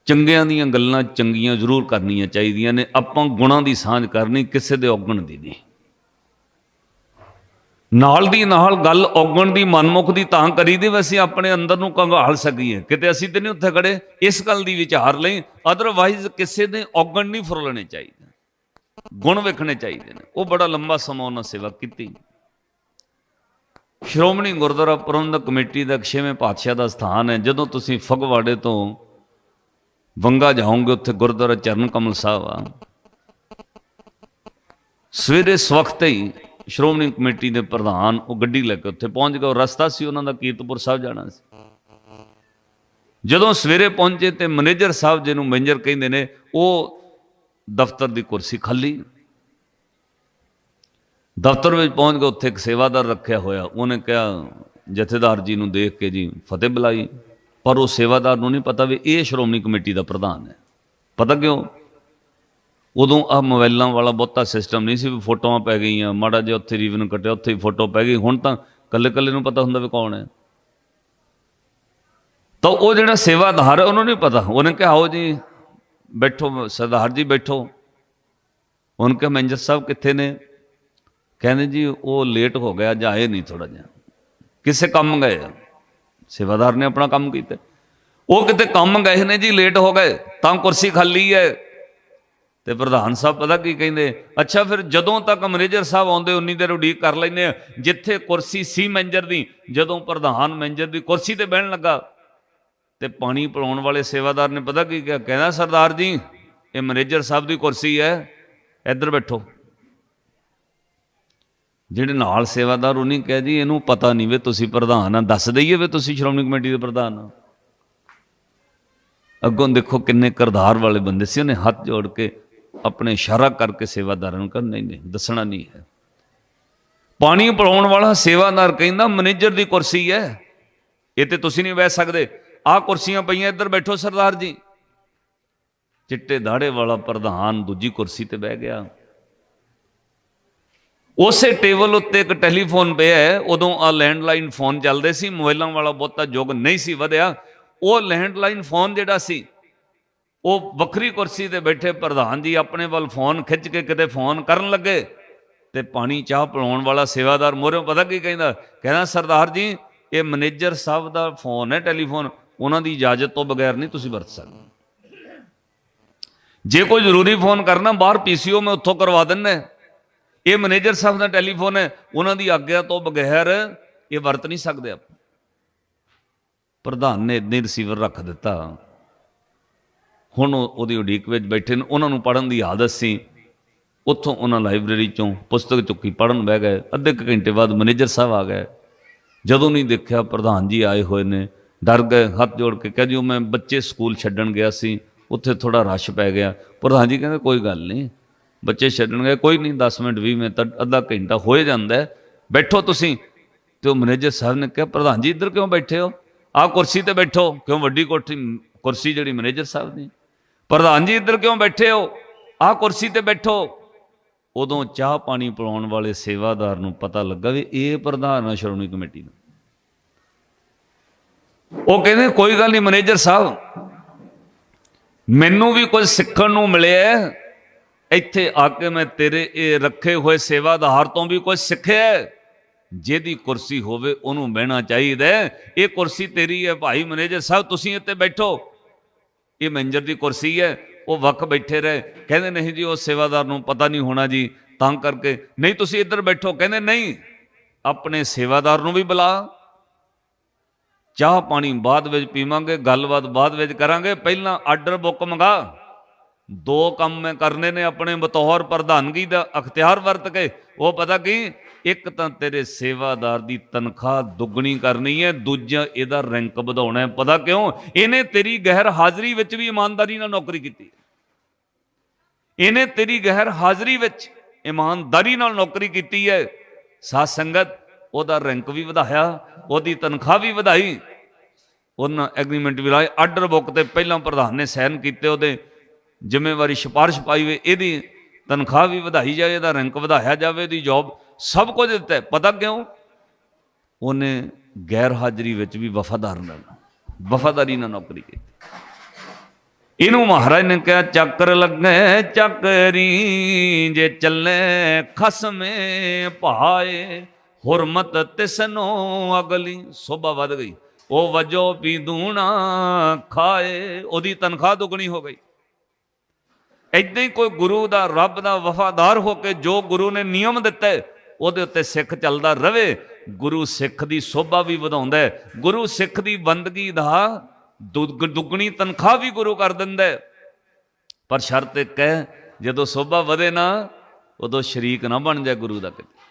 ਚੰਗਿਆਂ ਦੀਆਂ ਗੱਲਾਂ ਚੰਗੀਆਂ ਜ਼ਰੂਰ ਕਰਨੀਆਂ ਚਾਹੀਦੀਆਂ ਨੇ। ਆਪਾਂ ਗੁਣਾਂ ਦੀ ਸਾਂਝ ਕਰਨੀ, ਕਿਸੇ ਦੇ ਔਗਣ ਦੀ ਨਹੀਂ। ਨਾਲ ਦੀ ਨਾਲ ਗੱਲ ਔਗਣ ਦੀ, ਮਨਮੁਖ ਦੀ ਤਾਂ ਕਰੀ ਦੇ। ਵੈਸੇ ਆਪਣੇ ਅੰਦਰ ਨੂੰ ਕੰਗਾਲ ਸਕੀਏ। ਕਿਤੇ ਅਸੀਂ ਤੇ ਨਹੀਂ ਉੱਥੇ ਖੜੇ। ਇਸ ਗੱਲ ਦੀ ਵਿਚਾਰ ਲਈ ਅਦਰਵਾਈਜ਼ ਕਿਸੇ ਦੇ ਔਗਣ ਨਹੀਂ ਫਰੋਲਣੇ ਚਾਹੀਦੇ। ਗੁਣ ਵੇਖਣੇ ਚਾਹੀਦੇ ਨੇ। ਉਹ ਬੜਾ ਲੰਬਾ ਸਮਾਂ ਉਹਨਾਂ ਸੇਵਾ ਕੀਤੀ। ਸ਼੍ਰੋਮਣੀ ਗੁਰਦੁਆਰਾ ਪ੍ਰਬੰਧਕ ਕਮੇਟੀ ਦਾ ਛੇਵੇਂ ਪਾਤਸ਼ਾਹ ਦਾ ਸਥਾਨ ਹੈ। ਜਦੋਂ ਤੁਸੀਂ ਫਗਵਾੜੇ ਤੋਂ ਵੰਗਾ ਜਾਓਗੇ, ਉੱਥੇ ਗੁਰਦੁਆਰਾ ਚਰਨ ਕਮਲ ਸਾਹਿਬ ਆ। ਸਵੇਰੇ ਸਵਖਤੇ ਹੀ ਸ਼੍ਰੋਮਣੀ ਕਮੇਟੀ ਦੇ ਪ੍ਰਧਾਨ ਉਹ ਗੱਡੀ ਲੈ ਕੇ ਉੱਥੇ ਪਹੁੰਚ ਗਏ। ਉਹ ਰਸਤਾ ਸੀ ਉਹਨਾਂ ਦਾ, ਕੀਰਤਪੁਰ ਸਾਹਿਬ ਜਾਣਾ ਸੀ। ਜਦੋਂ ਸਵੇਰੇ ਪਹੁੰਚੇ ਤੇ ਮੈਨੇਜਰ ਸਾਹਿਬ ਜਿਹਨੂੰ ਮੈਨੇਜਰ ਕਹਿੰਦੇ ਨੇ, ਉਹ ਦਫ਼ਤਰ ਦੀ ਕੁਰਸੀ ਖਾਲੀ। ਦਫ਼ਤਰ ਵਿੱਚ ਪਹੁੰਚ ਕੇ ਉੱਥੇ ਇੱਕ ਸੇਵਾਦਾਰ ਰੱਖਿਆ ਹੋਇਆ। ਉਹਨੇ ਕਿਹਾ, ਜਥੇਦਾਰ ਜੀ ਨੂੰ ਦੇਖ ਕੇ ਜੀ ਫਤਿਹ ਬੁਲਾਈ। ਪਰ ਉਹ ਸੇਵਾਦਾਰ ਨੂੰ ਨਹੀਂ ਪਤਾ ਵੀ ਇਹ ਸ਼੍ਰੋਮਣੀ ਕਮੇਟੀ ਦਾ ਪ੍ਰਧਾਨ ਹੈ। ਪਤਾ ਕਿਉਂ? ਉਦੋਂ ਆ ਮੋਬਾਈਲਾਂ ਵਾਲਾ ਬਹੁਤਾ ਸਿਸਟਮ ਨਹੀਂ ਸੀ ਵੀ ਫੋਟੋਆਂ ਪੈ ਗਈਆਂ। ਮਾੜਾ ਜਿਹਾ ਉੱਥੇ ਰੀਵਨ ਕੱਟਿਆ, ਉੱਥੇ ਹੀ ਫੋਟੋ ਪੈ ਗਈ। ਹੁਣ ਤਾਂ ਕੱਲੇ ਕੱਲੇ ਨੂੰ ਪਤਾ ਹੁੰਦਾ ਵੀ ਕੌਣ ਹੈ। ਤਾਂ ਉਹ ਜਿਹੜਾ ਸੇਵਾਦਾਰ ਹੈ, ਉਹਨੂੰ ਨਹੀਂ ਪਤਾ। ਉਹਨੇ ਕਿਹਾ, ਆਓ ਜੀ ਬੈਠੋ, ਸਰਦਾਰ ਜੀ ਬੈਠੋ। ਉਹਨ ਕੇ ਮੈਨੇਜਰ ਸਾਹਿਬ ਕਿੱਥੇ ਨੇ? ਕਹਿੰਦੇ ਜੀ, ਉਹ ਲੇਟ ਹੋ ਗਿਆ ਜਾਂ ਆਏ ਨਹੀਂ ਥੋੜਾ ਜਿਹਾ। ਕਿਸੇ ਕੰਮ ਗਏ ਆ। ਸੇਵਾਦਾਰ ਨੇ ਆਪਣਾ ਕੰਮ ਕੀਤਾ। ਉਹ ਕਿਤੇ ਕੰਮ ਗਏ ਨੇ ਜੀ ਲੇਟ ਹੋ ਗਏ, ਤਾਂ ਕੁਰਸੀ ਖਾਲੀ ਹੈ। ਤੇ ਪ੍ਰਧਾਨ ਸਾਹਿਬ ਪਤਾ ਕੀ ਕਹਿੰਦੇ? ਅੱਛਾ, ਫਿਰ ਜਦੋਂ ਤੱਕ ਮੈਨੇਜਰ ਸਾਹਿਬ ਆਉਂਦੇ, ਉਨੀ ਦੇਰ ਉਡੀਕ ਕਰ ਲੈਂਦੇ ਆ। ਜਿੱਥੇ ਕੁਰਸੀ ਸੀ ਮੈਨੇਜਰ ਦੀ, ਜਦੋਂ ਪ੍ਰਧਾਨ ਮੈਨੇਜਰ ਦੀ ਕੁਰਸੀ ਤੇ ਬਹਿਣ ਲੱਗਾ ਤੇ ਪਾਣੀ ਪਿਲਾਉਣ ਵਾਲੇ ਸੇਵਾਦਾਰ ਨੇ ਪਤਾ ਕੀ ਕਿਹਾ? ਕਹਿੰਦਾ, ਸਰਦਾਰ ਜੀ, ਇਹ ਮੈਨੇਜਰ ਸਾਹਿਬ ਦੀ ਕੁਰਸੀ ਹੈ, ਇੱਧਰ ਬੈਠੋ। ਜਿਹੜੇ ਨਾਲ ਸੇਵਾਦਾਰ ਉਹਨੇ ਨਹੀਂ ਕਹਿ ਜੀ, ਇਹਨੂੰ ਪਤਾ ਨਹੀਂ ਵੇ ਤੁਸੀਂ ਪ੍ਰਧਾਨ ਆ। ਦੱਸ ਦਈਏ ਵੇ ਤੁਸੀਂ ਸ਼੍ਰੋਮਣੀ ਕਮੇਟੀ ਦੇ ਪ੍ਰਧਾਨ ਆ। ਅੱਗੋਂ ਦੇਖੋ ਕਿੰਨੇ ਕਰਦਾਰ ਵਾਲੇ ਬੰਦੇ ਸੀ, ਉਹਨੇ ਹੱਥ ਜੋੜ ਕੇ ਆਪਣੇ ਇਸ਼ਾਰਾ ਕਰਕੇ ਸੇਵਾਦਾਰਾਂ ਨੂੰ ਕਹਿੰਦਾ ਨਹੀਂ ਨਹੀਂ, ਦੱਸਣਾ ਨਹੀਂ ਹੈ। ਪਾਣੀ ਪਿਲਾਉਣ ਵਾਲਾ ਸੇਵਾਦਾਰ ਕਹਿੰਦਾ, ਮੈਨੇਜਰ ਦੀ ਕੁਰਸੀ ਹੈ, ਇਹ ਤੇ ਤੁਸੀਂ ਨਹੀਂ ਬਹਿ ਸਕਦੇ। ਆਹ ਕੁਰਸੀਆਂ ਪਈਆਂ, ਇੱਧਰ ਬੈਠੋ ਸਰਦਾਰ ਜੀ। ਚਿੱਟੇ ਦਾੜੇ ਵਾਲਾ ਪ੍ਰਧਾਨ ਦੂਜੀ ਕੁਰਸੀ ਤੇ ਬਹਿ ਗਿਆ। ਉਸੇ ਟੇਬਲ ਉੱਤੇ ਇੱਕ ਟੈਲੀਫੋਨ ਪਿਆ ਹੈ, ਉਦੋਂ ਆ ਲੈਂਡਲਾਈਨ ਫੋਨ ਚੱਲਦੇ ਸੀ, ਮੋਬਾਈਲਾਂ ਵਾਲਾ ਬਹੁਤਾ ਯੁੱਗ ਨਹੀਂ ਸੀ ਵਧਿਆ। ਉਹ ਲੈਂਡਲਾਈਨ ਫੋਨ ਜਿਹੜਾ ਸੀ, ਉਹ ਵੱਖਰੀ ਕੁਰਸੀ ਤੇ ਬੈਠੇ ਪ੍ਰਧਾਨ ਜੀ ਆਪਣੇ ਵੱਲ ਫੋਨ ਖਿੱਚ ਕੇ ਕਿਤੇ ਫੋਨ ਕਰਨ ਲੱਗੇ ਤੇ ਪਾਣੀ ਚਾਹ ਪਿਲਾਉਣ ਵਾਲਾ ਸੇਵਾਦਾਰ ਮੋਹਰੋਂ ਪਤਾ ਕੀ ਕਹਿੰਦਾ? ਕਹਿੰਦਾ, ਸਰਦਾਰ ਜੀ, ਇਹ ਮੈਨੇਜਰ ਸਾਹਿਬ ਦਾ ਫੋਨ ਹੈ ਟੈਲੀਫੋਨ। ਉਹਨਾਂ ਦੀ ਇਜਾਜ਼ਤ ਤੋਂ ਬਗੈਰ ਨਹੀਂ ਤੁਸੀਂ ਵਰਤ ਸਕਦੇ। ਜੇ ਕੋਈ ਜ਼ਰੂਰੀ ਫੋਨ ਕਰਨਾ ਬਾਹਰ ਪੀਸੀਓ ਮੈਂ ਉੱਥੋਂ ਕਰਵਾ ਦਿੰਦਾ ਇਹ ਮੈਨੇਜਰ ਸਾਹਿਬ ਦਾ ਟੈਲੀਫੋਨ ਹੈ, ਉਹਨਾਂ ਦੀ ਆਗਿਆ ਤੋਂ ਬਗੈਰ ਇਹ ਵਰਤ ਨਹੀਂ ਸਕਦੇ ਆਪ। ਪ੍ਰਧਾਨ ਨੇ ਇਦਾਂ ਰਿਸੀਵਰ ਰੱਖ ਦਿੱਤਾ। ਹੁਣ ਉਹਦੀ ਉਡੀਕ ਵਿੱਚ ਬੈਠੇ ਨੇ, ਉਹਨਾਂ ਨੂੰ ਪੜਨ ਦੀ ਆਦਤ ਸੀ। ਉੱਥੋਂ ਉਹਨਾਂ ਲਾਇਬ੍ਰੇਰੀ ਚੋਂ ਪੁਸਤਕ ਚੁੱਕੀ ਪੜਨ ਬਹਿ ਗਏ। ਅੱਧੇ ਕੁ ਘੰਟੇ ਬਾਅਦ ਮੈਨੇਜਰ ਸਾਹਿਬ ਆ ਗਏ। ਜਦੋਂ ਨਹੀਂ ਦੇਖਿਆ ਪ੍ਰਧਾਨ ਜੀ ਆਏ ਹੋਏ ਨੇ ਡਰ ਗਏ, ਹੱਥ ਜੋੜ ਕੇ ਕਹਿ ਦਿਓ, ਮੈਂ ਬੱਚੇ ਸਕੂਲ ਛੱਡਣ ਗਿਆ ਸੀ, ਉੱਥੇ ਥੋੜਾ ਰਸ਼ ਪੈ ਗਿਆ। ਪ੍ਰਧਾਨ ਜੀ ਕਹਿੰਦੇ, ਕੋਈ ਗੱਲ ਨਹੀਂ, ਬੱਚੇ ਛੱਡਣ ਗਏ, ਕੋਈ ਨਹੀਂ 10 ਮਿੰਟ 20 ਮਿੰਟ ਅੱਧਾ ਘੰਟਾ ਹੋਏ ਜਾਂਦਾ ਬੈਠੋ ਤੁਸੀਂ। ਤੇ ਉਹ ਮੈਨੇਜਰ ਸਾਹਿਬ ਨੇ ਕਿਹਾ, ਪ੍ਰਧਾਨ ਜੀ, ਇੱਧਰ ਕਿਉਂ ਬੈਠੇ ਹੋ? ਆਹ ਕੁਰਸੀ ਤੇ ਬੈਠੋ, ਕਿਉਂ ਵੱਡੀ ਕੋਠੀ, ਕੁਰਸੀ ਜਿਹੜੀ ਮੈਨੇਜਰ ਸਾਹਿਬ ਦੀ। ਪ੍ਰਧਾਨ ਜੀ, ਇੱਧਰ ਕਿਉਂ ਬੈਠੇ ਹੋ? ਆਹ ਕੁਰਸੀ ਤੇ ਬੈਠੋ। ਉਦੋਂ ਚਾਹ ਪਾਣੀ ਪਿਲਾਉਣ ਵਾਲੇ ਸੇਵਾਦਾਰ ਨੂੰ ਪਤਾ ਲੱਗਾ ਵੀ ਇਹ ਪ੍ਰਧਾਨ ਆ, ਸ਼੍ਰੋਮਣੀ ਕਮੇਟੀ ਦਾ। ਉਹ ਕਹਿੰਦੇ, ਕੋਈ ਗੱਲ ਨਹੀਂ ਮੈਨੇਜਰ ਸਾਹਿਬ, ਮੈਨੂੰ ਵੀ ਕੁਝ ਸਿੱਖਣ ਨੂੰ ਮਿਲਿਆ ਇੱਥੇ ਆ ਕੇ ਮੈਂ ਤੇਰੇ, ਇਹ ਰੱਖੇ ਹੋਏ ਸੇਵਾਦਾਰ ਤੋਂ ਵੀ ਕੁਝ ਸਿੱਖਿਆ ਜਿਹਦੀ ਕੁਰਸੀ ਹੋਵੇ ਉਹਨੂੰ ਬਹਿਣਾ ਚਾਹੀਦਾ ਇਹ ਕੁਰਸੀ ਤੇਰੀ ਹੈ ਭਾਈ ਮੈਨੇਜਰ ਸਾਹਿਬ, ਤੁਸੀਂ ਇੱਥੇ ਬੈਠੋ। ਇਹ ਮੈਨੇਜਰ ਦੀ ਕੁਰਸੀ ਹੈ, ਉਹ ਵੱਖ ਬੈਠੇ ਰਹੇ। ਕਹਿੰਦੇ, ਨਹੀਂ ਜੀ, ਉਹ ਸੇਵਾਦਾਰ ਨੂੰ ਪਤਾ ਨਹੀਂ ਹੋਣਾ ਜੀ, ਤਾਂ ਕਰਕੇ। ਨਹੀਂ, ਤੁਸੀਂ ਇੱਧਰ ਬੈਠੋ। ਕਹਿੰਦੇ, ਨਹੀਂ, ਆਪਣੇ ਸੇਵਾਦਾਰ ਨੂੰ ਵੀ ਬੁਲਾ। ਚਾਹ ਪਾਣੀ ਬਾਅਦ ਵਿੱਚ ਪੀਵਾਂਗੇ, ਗੱਲਬਾਤ ਬਾਅਦ ਵਿੱਚ ਕਰਾਂਗੇ। ਪਹਿਲਾਂ ਆਰਡਰ ਬੁੱਕ ਮੰਗਾ। ਦੋ ਕੰਮ ਮੈਂ ਕਰਨੇ ਨੇ ਆਪਣੇ ਬਤੌਰ ਪ੍ਰਧਾਨਗੀ ਦਾ ਅਖਤਿਆਰ ਵਰਤ ਕੇ। ਉਹ ਪਤਾ ਕੀ? ਇੱਕ ਤਾਂ ਤੇਰੇ ਸੇਵਾਦਾਰ ਦੀ ਤਨਖਾਹ ਦੁੱਗਣੀ ਕਰਨੀ ਹੈ, ਦੂਜਾ ਇਹਦਾ ਰੈਂਕ ਵਧਾਉਣਾ ਹੈ। ਪਤਾ ਕਿਉਂ? ਇਹਨੇ ਤੇਰੀ ਗੈਰ ਹਾਜ਼ਰੀ ਵਿੱਚ ਵੀ ਇਮਾਨਦਾਰੀ ਨਾਲ ਨੌਕਰੀ ਕੀਤੀ। ਇਹਨੇ ਤੇਰੀ ਗੈਰ ਹਾਜ਼ਰੀ ਵਿੱਚ ਇਮਾਨਦਾਰੀ ਨਾਲ ਨੌਕਰੀ ਕੀਤੀ ਹੈ। ਸਾਧ ਸੰਗਤ ਉਹਦਾ ਰੈਂਕ ਵੀ ਵਧਾਇਆ, ਉਹਦੀ ਤਨਖਾਹ ਵੀ ਵਧਾਈ। ਉਹਨਾਂ ਐਗਰੀਮੈਂਟ ਵੀ ਲਾਏ। ਆਰਡਰ ਬੁੱਕ ਤੇ ਪਹਿਲਾਂ ਪ੍ਰਧਾਨ ਨੇ ਸਾਈਨ ਕੀਤੇ ਉਹਦੇ। ਜ਼ਿੰਮੇਵਾਰੀ ਸਿਫਾਰਿਸ਼ ਪਾਈ ਵੇ ਇਹਦੀ ਤਨਖਾਹ ਵੀ ਵਧਾਈ ਜਾਏ, ਇਹਦਾ ਰੈਂਕ ਵਧਾਇਆ ਜਾਵੇ, ਇਹਦੀ ਜੌਬ ਸਭ ਕੁਝ ਦਿੱਤਾ ਪਤਾ ਕਿਉਂ? ਉਹਨੇ ਗੈਰ ਹਾਜ਼ਰੀ ਵਿੱਚ ਵੀ ਵਫਾਦਾਰ ਨਾਲ ਵਫਾਦਾਰੀ ਨਾਲ ਨੌਕਰੀ ਕੀਤੀ। ਇਹਨੂੰ ਮਹਾਰਾਜ ਨੇ ਕਿਹਾ, ਚੱਕਰ ਲੱਗੇ ਚੱਕਰੀ, ਜੇ ਚੱਲੇ ਖਸਮੇ ਭਾਏ ਹੁਰਮਤ ਤਿਸਨੋ ਅਗਲੀ ਸੋਭਾ ਵੱਧ ਗਈ। ਉਹ ਵਜੋ ਪੀ ਦੂਣਾ ਖਾਏ, ਉਹਦੀ ਤਨਖਾਹ ਦੁੱਗਣੀ ਹੋ ਗਈ। ਇਦਾਂ ਹੀ ਕੋਈ ਗੁਰੂ ਦਾ, ਰੱਬ ਦਾ ਵਫਾਦਾਰ ਹੋ ਕੇ ਜੋ ਗੁਰੂ ਨੇ ਨਿਯਮ ਦਿੱਤਾ, ਉਹਦੇ ਉੱਤੇ ਸਿੱਖ ਚੱਲਦਾ ਰਵੇ। ਗੁਰੂ ਸਿੱਖ ਦੀ ਸੋਭਾ ਵੀ ਵਧਾਉਂਦਾ ਗੁਰੂ ਸਿੱਖ ਦੀ ਬੰਦਗੀ ਦਾ ਦੁੱਗ- ਦੁੱਗਣੀ ਤਨਖਾਹ ਵੀ ਗੁਰੂ ਕਰ ਦਿੰਦਾ ਪਰ ਸ਼ਰਤ ਇੱਕ ਹੈ, ਜਦੋਂ ਸੋਭਾ ਵਧੇ ਨਾ, ਉਦੋਂ ਸ਼ਰੀਕ ਨਾ ਬਣ ਜਾ ਗੁਰੂ ਦਾ ਕਿਤੇ।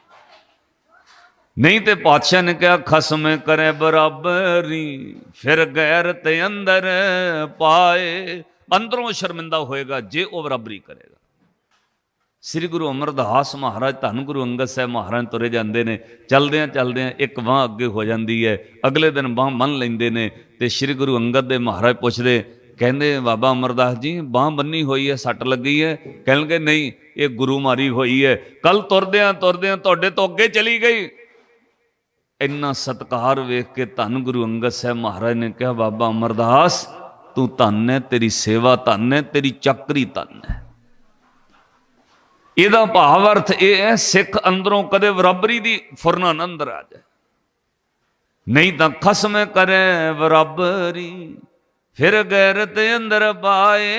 ਨਹੀਂ ਤੇ ਪਾਤਸ਼ਾਹ ਨੇ ਕਿਹਾ, ਖਸਮ ਕਰੇ ਬਰਾਬਰੀ, ਫਿਰ ਗੈਰ ਤੇ ਅੰਦਰ ਪਾਏ। ਅੰਦਰੋਂ ਸ਼ਰਮਿੰਦਾ ਹੋਏਗਾ, ਜੇ ਉਹ ਬਰਾਬਰੀ ਕਰੇਗਾ। ਸ੍ਰੀ ਗੁਰੂ ਅਮਰਦਾਸ ਮਹਾਰਾਜ, ਧੰਨ ਗੁਰੂ ਅੰਗਦ ਸਾਹਿਬ ਮਹਾਰਾਜ ਤੁਰੇ ਜਾਂਦੇ ਨੇ। ਚਲਦਿਆਂ ਚਲਦਿਆਂ ਇੱਕ ਬਾਹ ਅੱਗੇ ਹੋ ਜਾਂਦੀ ਹੈ, ਅਗਲੇ ਦਿਨ ਬਾਹ ਮੰਨ ਲੈਂਦੇ ਨੇ ਤੇ ਸ੍ਰੀ ਗੁਰੂ ਅੰਗਦ ਦੇ ਮਹਾਰਾਜ ਪੁੱਛਦੇ, ਕਹਿੰਦੇ, ਬਾਬਾ ਅਮਰਦਾਸ ਜੀ, ਬਾਹ ਬੰਨੀ ਹੋਈ ਹੈ, ਸੱਟ ਲੱਗੀ ਹੈ? ਕਹਿਣਗੇ, ਨਹੀਂ, ਇਹ ਗੁਰੂ ਮਾਰੀ ਹੋਈ ਹੈ। ਕੱਲ ਤੁਰਦਿਆਂ ਤੁਰਦਿਆਂ ਤੁਹਾਡੇ ਤੋਂ ਅੱਗੇ ਚਲੀ ਗਈ। ਇੰਨਾ ਸਤਕਾਰ ਵੇਖ ਕੇ ਧੰਨ ਗੁਰੂ ਅੰਗਦ ਸਾਹਿਬ ਮਹਾਰਾਜ ਨੇ ਕਿਹਾ, ਬਾਬਾ ਅਮਰਦਾਸ, ਤੂੰ ਧੰਨ ਹੈ, ਤੇਰੀ ਸੇਵਾ ਧੰਨ ਹੈ, ਤੇਰੀ ਚੱਕਰੀ ਧੰਨ ਹੈ। ਇਹਦਾ ਭਾਵ ਅਰਥ ਇਹ ਹੈ, ਸਿੱਖ ਅੰਦਰੋਂ ਕਦੇ ਬਰਾਬਰੀ ਦੀ ਫੁਰਨਾ ਨਾ ਅੰਦਰ ਆ ਜਾਏ। ਨਹੀਂ ਤਾਂ ਖਸਮ ਕਰੇ ਬਰਾਬਰੀ, ਫਿਰ ਗੈਰਤ ਅੰਦਰ ਪਾਏ।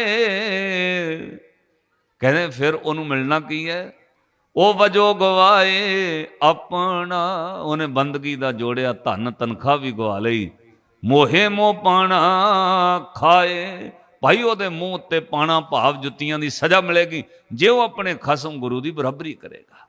ਕਹਿੰਦੇ, ਫਿਰ ਉਹਨੂੰ ਮਿਲਣਾ ਕੀ ਹੈ? ਉਹ ਵਜੋ ਗਵਾਏ ਆਪਣਾ, ਉਹਨੇ ਬੰਦਗੀ ਦਾ ਜੋੜਿਆ, ਧਨ ਤਨਖਾਹ ਵੀ ਗਵਾ ਲਈ। ਮੋਹੇ ਮੋਹ ਪਾਣਾ ਖਾਏ, ਭਾਈ ਉਹਦੇ ਮੂੰਹ ਉੱਤੇ ਪਾਣਾ ਭਾਵ ਜੁੱਤੀਆਂ ਦੀ ਸਜ਼ਾ ਮਿਲੇਗੀ। ਜੇ ਉਹ ਆਪਣੇ ਖਸਮ ਗੁਰੂ ਦੀ ਬਰਾਬਰੀ ਕਰੇਗਾ।